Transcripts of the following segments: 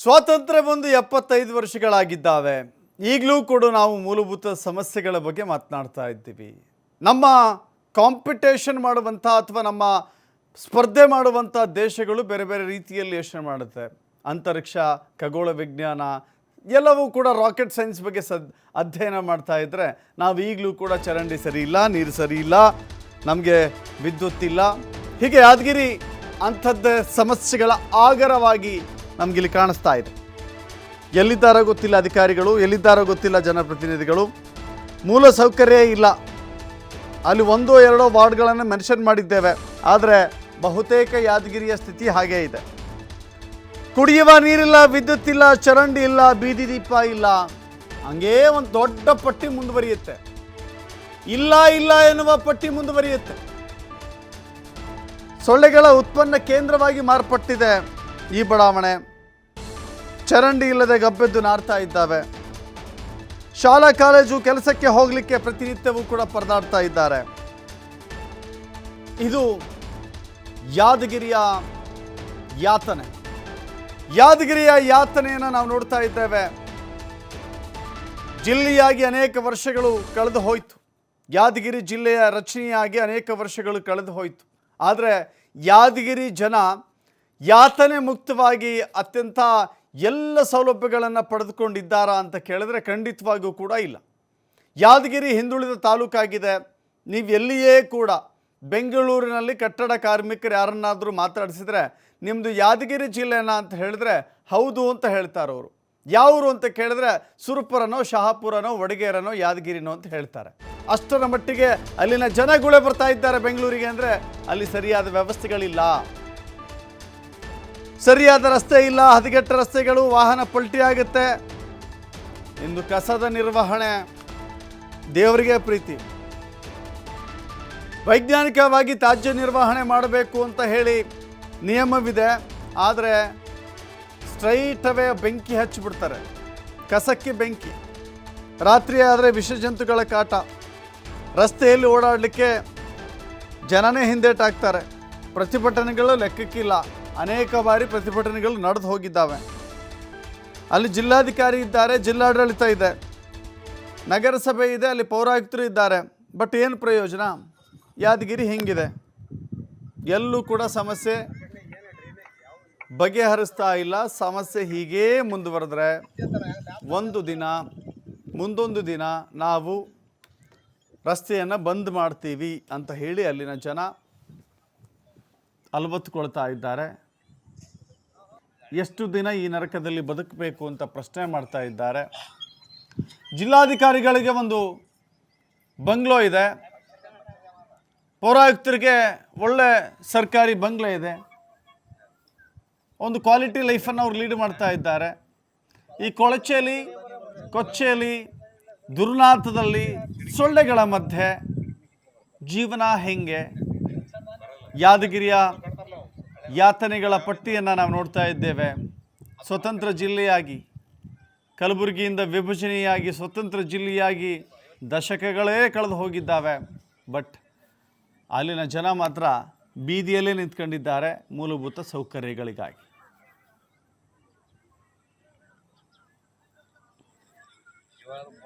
ಸ್ವಾತಂತ್ರ್ಯ ಬಂದು ಎಪ್ಪತ್ತೈದು ವರ್ಷಗಳಾಗಿದ್ದಾವೆ. ಈಗಲೂ ಕೂಡ ನಾವು ಮೂಲಭೂತ ಸಮಸ್ಯೆಗಳ ಬಗ್ಗೆ ಮಾತನಾಡ್ತಾ ಇದ್ದೀವಿ. ನಮ್ಮ ಕಾಂಪಿಟೇಷನ್ ಮಾಡುವಂಥ ಅಥವಾ ನಮ್ಮ ಸ್ಪರ್ಧೆ ಮಾಡುವಂಥ ದೇಶಗಳು ಬೇರೆ ಬೇರೆ ರೀತಿಯಲ್ಲಿ ಯೋಚನೆ ಮಾಡುತ್ತೆ. ಅಂತರಿಕ್ಷ, ಖಗೋಳ ವಿಜ್ಞಾನ ಎಲ್ಲವೂ ಕೂಡ ರಾಕೆಟ್ ಸೈನ್ಸ್ ಬಗ್ಗೆ ಸದ್, ಅಧ್ಯಯನ ಮಾಡ್ತಾ ಇದ್ದರೆ ನಾವು ಈಗಲೂ ಕೂಡ ಚರಂಡಿ ಸರಿ ಇಲ್ಲ, ನೀರು ಸರಿ ಇಲ್ಲ, ನಮಗೆ ವಿದ್ಯುತ್ ಇಲ್ಲ. ಹೀಗೆ ಯಾದಗಿರಿ ಅಂಥದ್ದೇ ಸಮಸ್ಯೆಗಳ ಆಗರವಾಗಿ ನಮಗಿಲ್ಲಿ ಕಾಣಿಸ್ತಾ ಇದೆ. ಎಲ್ಲಿದ್ದಾರೋ ಗೊತ್ತಿಲ್ಲ ಅಧಿಕಾರಿಗಳು, ಎಲ್ಲಿದ್ದಾರೋ ಗೊತ್ತಿಲ್ಲ ಜನಪ್ರತಿನಿಧಿಗಳು. ಮೂಲ ಸೌಕರ್ಯ ಇಲ್ಲ. ಅಲ್ಲಿ ಒಂದೋ ಎರಡೋ ವಾರ್ಡ್ಗಳನ್ನು ಮೆನ್ಷನ್ ಮಾಡಿದ್ದೇವೆ. ಆದರೆ ಬಹುತೇಕ ಯಾದಗಿರಿಯ ಸ್ಥಿತಿ ಹಾಗೇ ಇದೆ. ಕುಡಿಯುವ ನೀರಿಲ್ಲ, ವಿದ್ಯುತ್ ಇಲ್ಲ, ಚರಂಡಿ ಇಲ್ಲ, ಬೀದಿ ದೀಪ ಇಲ್ಲ. ಹಂಗೇ ಒಂದು ದೊಡ್ಡ ಪಟ್ಟಿ ಮುಂದುವರಿಯುತ್ತೆ. ಇಲ್ಲ ಇಲ್ಲ ಎನ್ನುವ ಪಟ್ಟಿ ಮುಂದುವರಿಯುತ್ತೆ. ಸೊಳ್ಳೆಗಳ ಉತ್ಪನ್ನ ಕೇಂದ್ರವಾಗಿ ಮಾರ್ಪಟ್ಟಿದೆ. ಈ ಬಡಾವಣೆ ಚರಂಡಿ ಇಲ್ಲದೆ ಗಬ್ಬೆದ್ದು ನಾರ್ತಾ ಇದ್ದಾವೆ. ಶಾಲಾ ಕಾಲೇಜು ಕೆಲಸಕ್ಕೆ ಹೋಗಲಿಕ್ಕೆ ಪ್ರತಿನಿತ್ಯವೂ ಕೂಡ ಪರದಾಡ್ತಾ ಇದ್ದಾರೆ. ಇದು ಯಾದಗಿರಿಯ ಯಾತನೆ. ಯಾದಗಿರಿಯ ಯಾತನೆಯನ್ನು ನಾವು ನೋಡ್ತಾ ಇದ್ದೇವೆ. ಜಿಲ್ಲೆಯಾಗಿ ಅನೇಕ ವರ್ಷಗಳು ಕಳೆದು ಹೋಯಿತು. ಯಾದಗಿರಿ ಜಿಲ್ಲೆಯ ರಚನೆಯಾಗಿ ಅನೇಕ ವರ್ಷಗಳು ಕಳೆದು ಹೋಯಿತು. ಆದರೆ ಯಾದಗಿರಿ ಜನ ಯಾತನೆ ಮುಕ್ತವಾಗಿ ಅತ್ಯಂತ ಎಲ್ಲ ಸೌಲಭ್ಯಗಳನ್ನು ಪಡೆದುಕೊಂಡಿದ್ದಾರಾ ಅಂತ ಕೇಳಿದ್ರೆ ಖಂಡಿತವಾಗಿಯೂ ಕೂಡ ಇಲ್ಲ. ಯಾದಗಿರಿ ಹಿಂದುಳಿದ ತಾಲೂಕಾಗಿದೆ. ನೀವು ಎಲ್ಲಿಯೇ ಕೂಡ ಬೆಂಗಳೂರಿನಲ್ಲಿ ಕಟ್ಟಡ ಕಾರ್ಮಿಕರು ಯಾರನ್ನಾದರೂ ಮಾತಾಡಿಸಿದ್ರೆ ನಿಮ್ಮದು ಯಾದಗಿರಿ ಜಿಲ್ಲೆನ ಅಂತ ಹೇಳಿದ್ರೆ ಹೌದು ಅಂತ ಹೇಳ್ತಾರೆ ಅವರು. ಯಾವರು ಅಂತ ಕೇಳಿದ್ರೆ ಸುರಪುರನೋ, ಶಹಾಪುರನೋ, ವಡಗೇರನೋ, ಯಾದಗಿರಿನೋ ಅಂತ ಹೇಳ್ತಾರೆ. ಅಷ್ಟರ ಮಟ್ಟಿಗೆ ಅಲ್ಲಿನ ಜನಗಳೇ ಬರ್ತಾ ಇದ್ದಾರೆ ಬೆಂಗಳೂರಿಗೆ ಅಂದರೆ ಅಲ್ಲಿ ಸರಿಯಾದ ವ್ಯವಸ್ಥೆಗಳಿಲ್ಲ. ಸರಿಯಾದ ರಸ್ತೆ ಇಲ್ಲ, ಹದಗೆಟ್ಟ ರಸ್ತೆಗಳು, ವಾಹನ ಪಲ್ಟಿ ಆಗುತ್ತೆ. ಇಂದು ಕಸದ ನಿರ್ವಹಣೆ, ದೇವರಿಗೆ ಪ್ರೀತಿ. ವೈಜ್ಞಾನಿಕವಾಗಿ ತ್ಯಾಜ್ಯ ನಿರ್ವಹಣೆ ಮಾಡಬೇಕು ಅಂತ ಹೇಳಿ ನಿಯಮವಿದೆ, ಆದರೆ ಸ್ಟ್ರೈಟವೇ ಬೆಂಕಿ ಹಚ್ಚಿಬಿಡ್ತಾರೆ. ಕಸಕ್ಕೆ ಬೆಂಕಿ. ರಾತ್ರಿ ಆದರೆ ವಿಷಜಂತುಗಳ ಕಾಟ. ರಸ್ತೆಯಲ್ಲಿ ಓಡಾಡಲಿಕ್ಕೆ ಜನನೇ ಹಿಂದೇಟಾಕ್ತಾರೆ ಪ್ರತಿಭಟನೆಗಳು ಲೆಕ್ಕಕ್ಕಿಲ್ಲ. ಅನೇಕ ಬಾರಿ ಪ್ರತಿಭಟನೆಗಳು ನಡೆದು ಹೋಗಿದ್ದಾವೆ. ಅಲ್ಲಿ ಜಿಲ್ಲಾಧಿಕಾರಿ ಇದ್ದಾರೆ, ಜಿಲ್ಲಾಡಳಿತ ಇದೆ. ನಗರಸಭೆ ಇದೆ, ಅಲ್ಲಿ ಪೌರಾಯುಕ್ತರು ಇದ್ದಾರೆ. ಬಟ್ ಏನು ಪ್ರಯೋಜನ? ಯಾದಗಿರಿ ಹಿಂಗಿದೆ. ಎಲ್ಲೂ ಕೂಡ ಸಮಸ್ಯೆ ಬಗೆಹರಿಸ್ತಾ ಇಲ್ಲ. ಸಮಸ್ಯೆ ಹೀಗೇ ಮುಂದುವರೆದ್ರೆ ಒಂದು ದಿನ, ಮುಂದೊಂದು ದಿನ ನಾವು ರಸ್ತೆಯನ್ನು ಬಂದ್ ಮಾಡ್ತೀವಿ ಅಂತ ಹೇಳಿ ಅಲ್ಲಿನ ಜನ ಅಲವತ್ತುಕೊಳ್ತಾ ಇದ್ದಾರೆ. ಎಷ್ಟು ದಿನ ಈ ನರಕದಲ್ಲಿ ಬದುಕಬೇಕು ಅಂತ ಪ್ರಶ್ನೆ ಮಾಡ್ತಾ ಇದ್ದಾರೆ. ಜಿಲ್ಲಾಧಿಕಾರಿಗಳಿಗೆ ಒಂದು ಬಂಗ್ಲೋ ಇದೆ. ಪೌರಾಯುಕ್ತರಿಗೆ ಒಳ್ಳೆ ಸರ್ಕಾರಿ ಬಂಗ್ಲೆ ಇದೆ. ಒಂದು ಕ್ವಾಲಿಟಿ ಲೈಫನ್ನು ಅವ್ರು ಲೀಡ್ ಮಾಡ್ತಾ ಇದ್ದಾರೆ. ಈ ಕೊಳಚೇಲಿ ಕೊಚ್ಚೇಲಿ ದುರ್ನಾಥದಲ್ಲಿ ಸೊಳ್ಳೆಗಳ ಮಧ್ಯೆ ಜೀವನ ಹೆಂಗೆ? ಯಾದಗಿರಿಯ ಯಾತನೆಗಳ ಪಟ್ಟಿಯನ್ನು ನಾವು ನೋಡ್ತಾ ಇದ್ದೇವೆ. ಸ್ವತಂತ್ರ ಜಿಲ್ಲೆಯಾಗಿ, ಕಲಬುರಗಿಯಿಂದ ವಿಭಜನೆಯಾಗಿ, ಸ್ವತಂತ್ರ ಜಿಲ್ಲೆಯಾಗಿ ದಶಕಗಳೇ ಕಳೆದು ಹೋಗಿದ್ದಾವೆ. ಬಟ್ ಅಲ್ಲಿನ ಜನ ಮಾತ್ರ ಬೀದಿಯಲ್ಲೇ ನಿಂತ್ಕೊಂಡಿದ್ದಾರೆ ಮೂಲಭೂತ ಸೌಕರ್ಯಗಳಿಗಾಗಿ.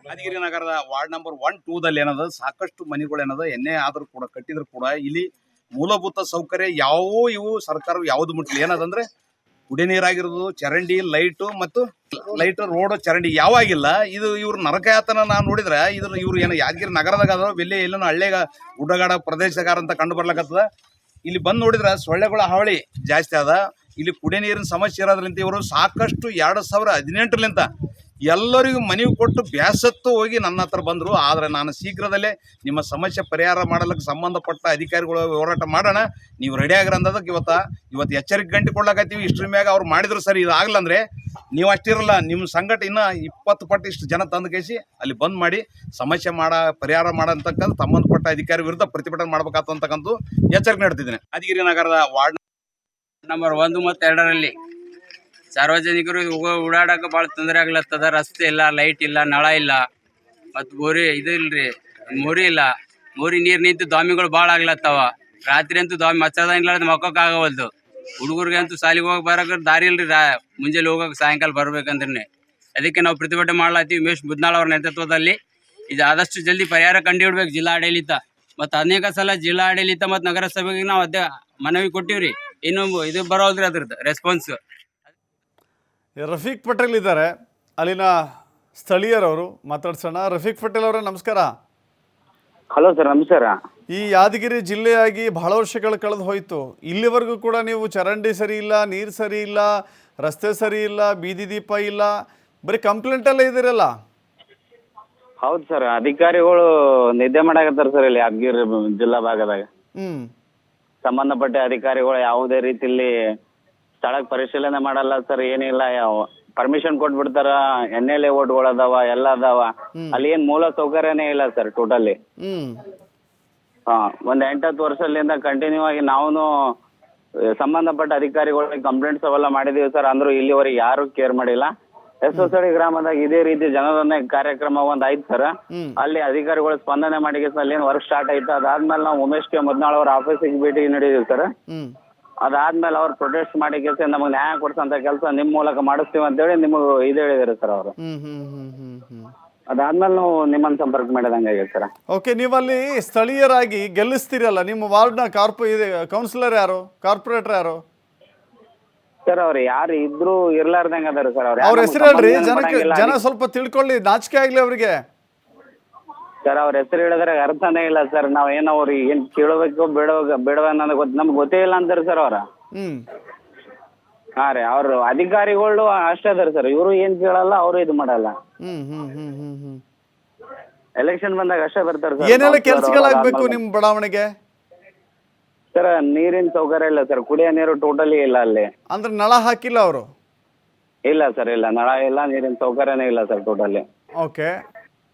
ಯಾದಗಿರಿ ನಗರದ ವಾರ್ಡ್ ನಂಬರ್ ಒನ್, ಟೂದಲ್ಲಿ ಏನದ, ಸಾಕಷ್ಟು ಮನೆಗಳು ಏನದ ಎನ್ನೇ ಆದ್ರೂ ಕೂಡ, ಕಟ್ಟಿದ್ರು ಕೂಡ. ಇಲ್ಲಿ ಮೂಲಭೂತ ಸೌಕರ್ಯ ಯಾವ ಇವು ಸರ್ಕಾರ ಯಾವ್ದು ಮುಟ್ಲಿ ಏನದಂದ್ರೆ ಕುಡಿ ನೀರಾಗಿರೋದು, ಚರಂಡಿ ಲೈಟು ಮತ್ತು ಲೈಟ್ ರೋಡ್ ಚರಂಡಿ ಯಾವಾಗಿಲ್ಲ, ಇದು ಇವ್ರ ನರಕಯಾತನ ನಾನು ನೋಡಿದ್ರೆ ಇದ್ರ ಇವ್ರು ಏನು ಯಾದಗಿರಿ ನಗರದಾಗ ಅದ ಬೆಲ್ಲೆ ಎಲ್ಲ ಹಳ್ಳಿಗ ಗುಡ್ಡಗಾಡ ಪ್ರದೇಶಗಾರ ಅಂತ ಕಂಡು ಬರ್ಲಕತ್ತದ. ಇಲ್ಲಿ ಬಂದು ನೋಡಿದ್ರೆ ಸೊಳ್ಳೆಗಳ ಹಾವಳಿ ಜಾಸ್ತಿ ಅದ. ಇಲ್ಲಿ ಕುಡಿ ನೀರಿನ ಸಮಸ್ಯೆ ಇರೋದ್ರಿಂದ ಇವರು ಸಾಕಷ್ಟು ಎರಡು ಸಾವಿರ ಹದಿನೆಂಟರಿಂದ ಎಲ್ಲರಿಗೂ ಮನವಿ ಕೊಟ್ಟು ಬ್ಯಾಸತ್ತು ಹೋಗಿ ನನ್ನ ಹತ್ರ ಬಂದರು. ಆದರೆ ನಾನು ಶೀಘ್ರದಲ್ಲೇ ನಿಮ್ಮ ಸಮಸ್ಯೆ ಪರಿಹಾರ ಮಾಡಲಿಕ್ಕೆ ಸಂಬಂಧಪಟ್ಟ ಅಧಿಕಾರಿಗಳು ಹೋರಾಟ ಮಾಡೋಣ. ನೀವು ರೆಡಿ ಆಗಿರ ಅಂದದಕ್ಕೆ ಇವತ್ತ, ಇವತ್ತು ಎಚ್ಚರಿಕೆ ಗಂಟೆ ಕೊಡ್ಲಾಕತ್ತೀವಿ ಇಷ್ಟ್ರ ಮ್ಯಾಗ ಅವ್ರು ಮಾಡಿದ್ರು ಸರಿ, ಇದು ಆಗಲ್ಲ ಅಂದ್ರೆ ನೀವು ಅಷ್ಟಿರಲ್ಲ, ನಿಮ್ಮ ಸಂಘಟ ಇನ್ನೂ ಇಪ್ಪತ್ತು ಪಟ್ಟು ಇಷ್ಟು ಜನ ತಂದು ಕೇಸಿ ಅಲ್ಲಿ ಬಂದ್ ಮಾಡಿ ಸಮಸ್ಯೆ ಮಾಡ, ಪರಿಹಾರ ಮಾಡಂತಕ್ಕಂಥ ಸಂಬಂಧಪಟ್ಟ ಅಧಿಕಾರಿ ವಿರುದ್ಧ ಪ್ರತಿಭಟನೆ ಮಾಡ್ಬೇಕಂತಕ್ಕಂಥ ಎಚ್ಚರಿಕೆ ನೀಡ್ತಿದ್ದೇನೆ. ಅದಿಗಿರಿ ನಗರದ ವಾರ್ಡ್ ನಂಬರ್ ಒಂದು ಮತ್ತು ಎರಡರಲ್ಲಿ ಸಾರ್ವಜನಿಕರು ಓಡಾಡಕ್ಕೆ ಭಾಳ ತೊಂದರೆ ಆಗ್ಲತ್ತದ. ರಸ್ತೆ ಇಲ್ಲ ಲೈಟ್ ಇಲ್ಲ, ನಳ ಇಲ್ಲ. ಮತ್ತು ಬೋರಿ ಇದು ಇಲ್ರಿ ಮೋರಿ ಇಲ್ಲ. ಮೋರಿ ನೀರು ನಿಂತು ದಾಮಿಗಳು ಭಾಳ ಆಗ್ಲತ್ತವ. ರಾತ್ರಿ ಅಂತೂ ದಾಮಿ ಮಚ್ಚದ ಇಲ್ಲಾರ್ದ ಮಕ್ಕೋಕ್ಕಾಗವಲ್ದು ಹುಡುಗರಿಗೆ ಅಂತೂ ಸಾಲಿಗೆ ಹೋಗಿ ಬರಕ ದಾರಿ ಇಲ್ರಿ, ರಾ ಮುಂಜಾನೆ ಹೋಗೋಕೆ ಸಾಯಂಕಾಲ ಬರ್ಬೇಕಂದ್ರೆ ಅದಕ್ಕೆ ನಾವು ಪ್ರತಿಭಟನೆ ಮಾಡ್ಲಾತೀವಿ ಉಮೇಶ್ ಬುದ್ನಾಳ್ ಅವ್ರ ನೇತೃತ್ವದಲ್ಲಿ. ಇದು ಆದಷ್ಟು ಜಲ್ದಿ ಪರಿಹಾರ ಕಂಡುಹಿಡ್ಬೇಕು ಜಿಲ್ಲಾಡಳಿತ ಮತ್ತು ಅನೇಕ ಸಲ ಜಿಲ್ಲಾಡಳಿತ ಮತ್ತು ನಗರಸಭೆಗೆ ನಾವು ಅದೇ ಮನವಿ ಕೊಟ್ಟಿವ್ರಿ. ಇನ್ನೊಂದು ಇದು ಬರೋದ್ರಿ ಅದ್ರದ್ದು ರೆಸ್ಪಾನ್ಸ್ ರಫೀಕ್ ಪಟೇಲ್ ಇದ್ದಾರೆ. ಅಲ್ಲಿನ ಸ್ಥಳೀಯರವರು ಮಾತಾಡ್ಸೋಣ. ರಫೀಕ್ ಪಟೇಲ್ ಅವರೇ ನಮಸ್ಕಾರ. ಹಲೋ ಸರ್ ನಮಸ್ಕಾರ. ಈ ಯಾದಗಿರಿ ಜಿಲ್ಲೆಯಾಗಿ ಬಹಳ ವರ್ಷಗಳು ಕಳೆದು ಹೋಯಿತು. ಇಲ್ಲಿವರೆಗೂ ಕೂಡ ನೀವು ಚರಂಡಿ ಸರಿ ಇಲ್ಲ ನೀರು ಸರಿ ಇಲ್ಲ ರಸ್ತೆ ಸರಿ ಇಲ್ಲ ಬೀದಿ ದೀಪ ಇಲ್ಲ ಬರೀ ಕಂಪ್ಲೇಂಟಲ್ಲೇ ಇದ್ದೀರಲ್ಲ? ಹೌದು ಸರ್ ಅಧಿಕಾರಿಗಳು ನಿದ್ದೆ ಮಾಡಾಕತ್ತಾರ ಸರ್ ಇಲ್ಲಿ ಯಾದಗಿರಿ ಜಿಲ್ಲಾ ಭಾಗದಾಗ. ಹ್ಞೂ ಸಂಬಂಧಪಟ್ಟ ಅಧಿಕಾರಿಗಳು ಯಾವುದೇ ರೀತಿಲಿ ಸ್ಥಳಕ್ಕೆ ಪರಿಶೀಲನೆ ಮಾಡಲ್ಲ ಸರ್ ಏನಿಲ್ಲ ಪರ್ಮಿಷನ್ ಕೊಟ್ಬಿಡ್ತಾರ ಎನ್ ಎಲ್ ಎ ಓಟ್ಗಳು ಅದಾವ ಎಲ್ಲ ಅದಾವ. ಅಲ್ಲಿ ಏನ್ ಮೂಲ ಸೌಕರ್ಯನೇ ಇಲ್ಲ ಸರ್ ಟೋಟಲಿ ಹ್ಮ್. ಹಾ ಒಂದ್ ಎಂಟತ್ತು ವರ್ಷದಿಂದ ಕಂಟಿನ್ಯೂ ಆಗಿ ನಾವು ಸಂಬಂಧಪಟ್ಟ ಅಧಿಕಾರಿಗಳಿಗೆ ಕಂಪ್ಲೇಂಟ್ಸ್ ಅವೆಲ್ಲ ಮಾಡಿದೀವಿ ಸರ್ ಅಂದ್ರೂ ಇಲ್ಲಿವರೆಗೆ ಯಾರು ಕೇರ್ ಮಾಡಿಲ್ಲ. ಎಸ್ಒಸಡಿ ಗ್ರಾಮದಾಗ ಇದೇ ರೀತಿ ಜನರನ್ನ ಕಾರ್ಯಕ್ರಮ ಒಂದ್ ಆಯ್ತು ಸರ್. ಅಲ್ಲಿ ಅಧಿಕಾರಿಗಳು ಸ್ಪಂದನೆ ಮಾಡಿ ಅಲ್ಲಿ ಏನ್ ವರ್ಕ್ ಸ್ಟಾರ್ಟ್ ಆಯ್ತು. ಅದಾದ್ಮೇಲೆ ನಾವು ಉಮೇಶ್ ಕೆ ಮುದ್ನಾಳ್ ಅವ್ರ ಆಫೀಸಿಗೆ ಭೇಟಿ ನೀಡಿದೀವಿ ಸರ್. ಅದಾದ್ಮೇಲೆ ಅವ್ರು ಪ್ರೊಟೆಸ್ಟ್ ಮಾಡಿ ಕೆಲಸ ನಮಗೆ ನ್ಯಾಯ ಕೊಡ್ಸಂತ ಕೆಲಸ ನಿಮ್ಮ ಮೂಲಕ ಮಾಡಿಸ್ತೀವಿ ಅಂತೇಳಿ ನಿಮಗೆ ಇದು ಹೇಳಿದಾರೆ ಸರ್ ಅವರು. ಹ್ಮ್ ಹ್ಮ್ ಅದಾದ್ಮೇಲೆ ನಾವು ನಿಮ್ಮನ್ನ ಸಂಪರ್ಕ ಮಾಡಿದಂಗೆ ಆಗಿದೆ ಸರ್. ಓಕೆ ನೀವಲ್ಲಿ ಸ್ಥಳೀಯರಾಗಿ ಗೆಲ್ಲಿಸ್ತೀರಲ್ಲ ನಿಮ್ಮ ವಾರ್ಡ್ನ ಕಾರ್ಪೊ ಇದೆ ಕೌನ್ಸಿಲರ್ ಯಾರು? ಕಾರ್ಪೊರೇಟರ್ ಯಾರು? ಸರ್ ಅವ್ರು ಯಾರು ಇದ್ರು ಇರ್ಲಾರ್ದಂಗ ಅದಾರ ಸರ್. ಅವ್ರು ಅವ್ರ ಹೆಸರು ಹೇಳ್ರಿ ಜನಕ್ಕೆ ಜನ ಸ್ವಲ್ಪ ತಿಳ್ಕೊಳ್ಳಿ ನಾಚಿಕೆ ಆಗ್ಲಿ ಅವರಿಗೆ. ಸರ್ ಅವ್ರ ಹೆಸರು ಹೇಳಿದ್ರೆ ಅರ್ಥನೇ ಇಲ್ಲ ಸರ್. ನಾವ್ ಏನ್ ಅವ್ರಿಗೆ ಏನ್ ಕೇಳಬೇಕು ಬೇಡ ಬೇಡವ ಅನ್ನೋದು ಗೊತ್ತ ನಮ್ಗೆ ಗೊತ್ತೇ ಇಲ್ಲ ಅಂತಾರೆ ಸರ್ ಅವ್ರ. ಹ್ಮ್. ಹಾ ರೀ ಅವ್ರ ಅಧಿಕಾರಿಗಳು ಅಷ್ಟೇ ಅದಾರ ಸರ್. ಇವರು ಏನ್ ಕೇಳಲ್ಲ ಅವರು ಇದು ಮಾಡಲ್ಲ. ಹ್ಮ್ ಹ್ಮ್ ಹ್ಮ್ ಹ್ಮ್ ಹ್ಮ್. ಎಲೆಕ್ಷನ್ ಬಂದಾಗ ಅಷ್ಟೇ ಬರ್ತಾರೆ ಸರ್. ಏನೆಲ್ಲ ಕೆಲಸಗಳಾಗಬೇಕು ನಿಮ್ಮ ಬಡಾವಣೆಗೆ? ಸರ್ ನೀರಿನ ಸೌಕರ್ಯ ಇಲ್ಲ ಸರ್. ಕುಡಿಯೋ ನೀರು ಟೋಟಲಿ ಇಲ್ಲ ಅಲ್ಲಿ. ಅಂದ್ರೆ ನಳ ಹಾಕಿಲ್ಲ ಅವರು? ಇಲ್ಲ ಸರ್ ಇಲ್ಲ. ನಳ ಇಲ್ಲ ನೀರಿನ ಸೌಕರ್ಯನೇ ಇಲ್ಲ ಸರ್ ಟೋಟಲಿ ಓಕೆ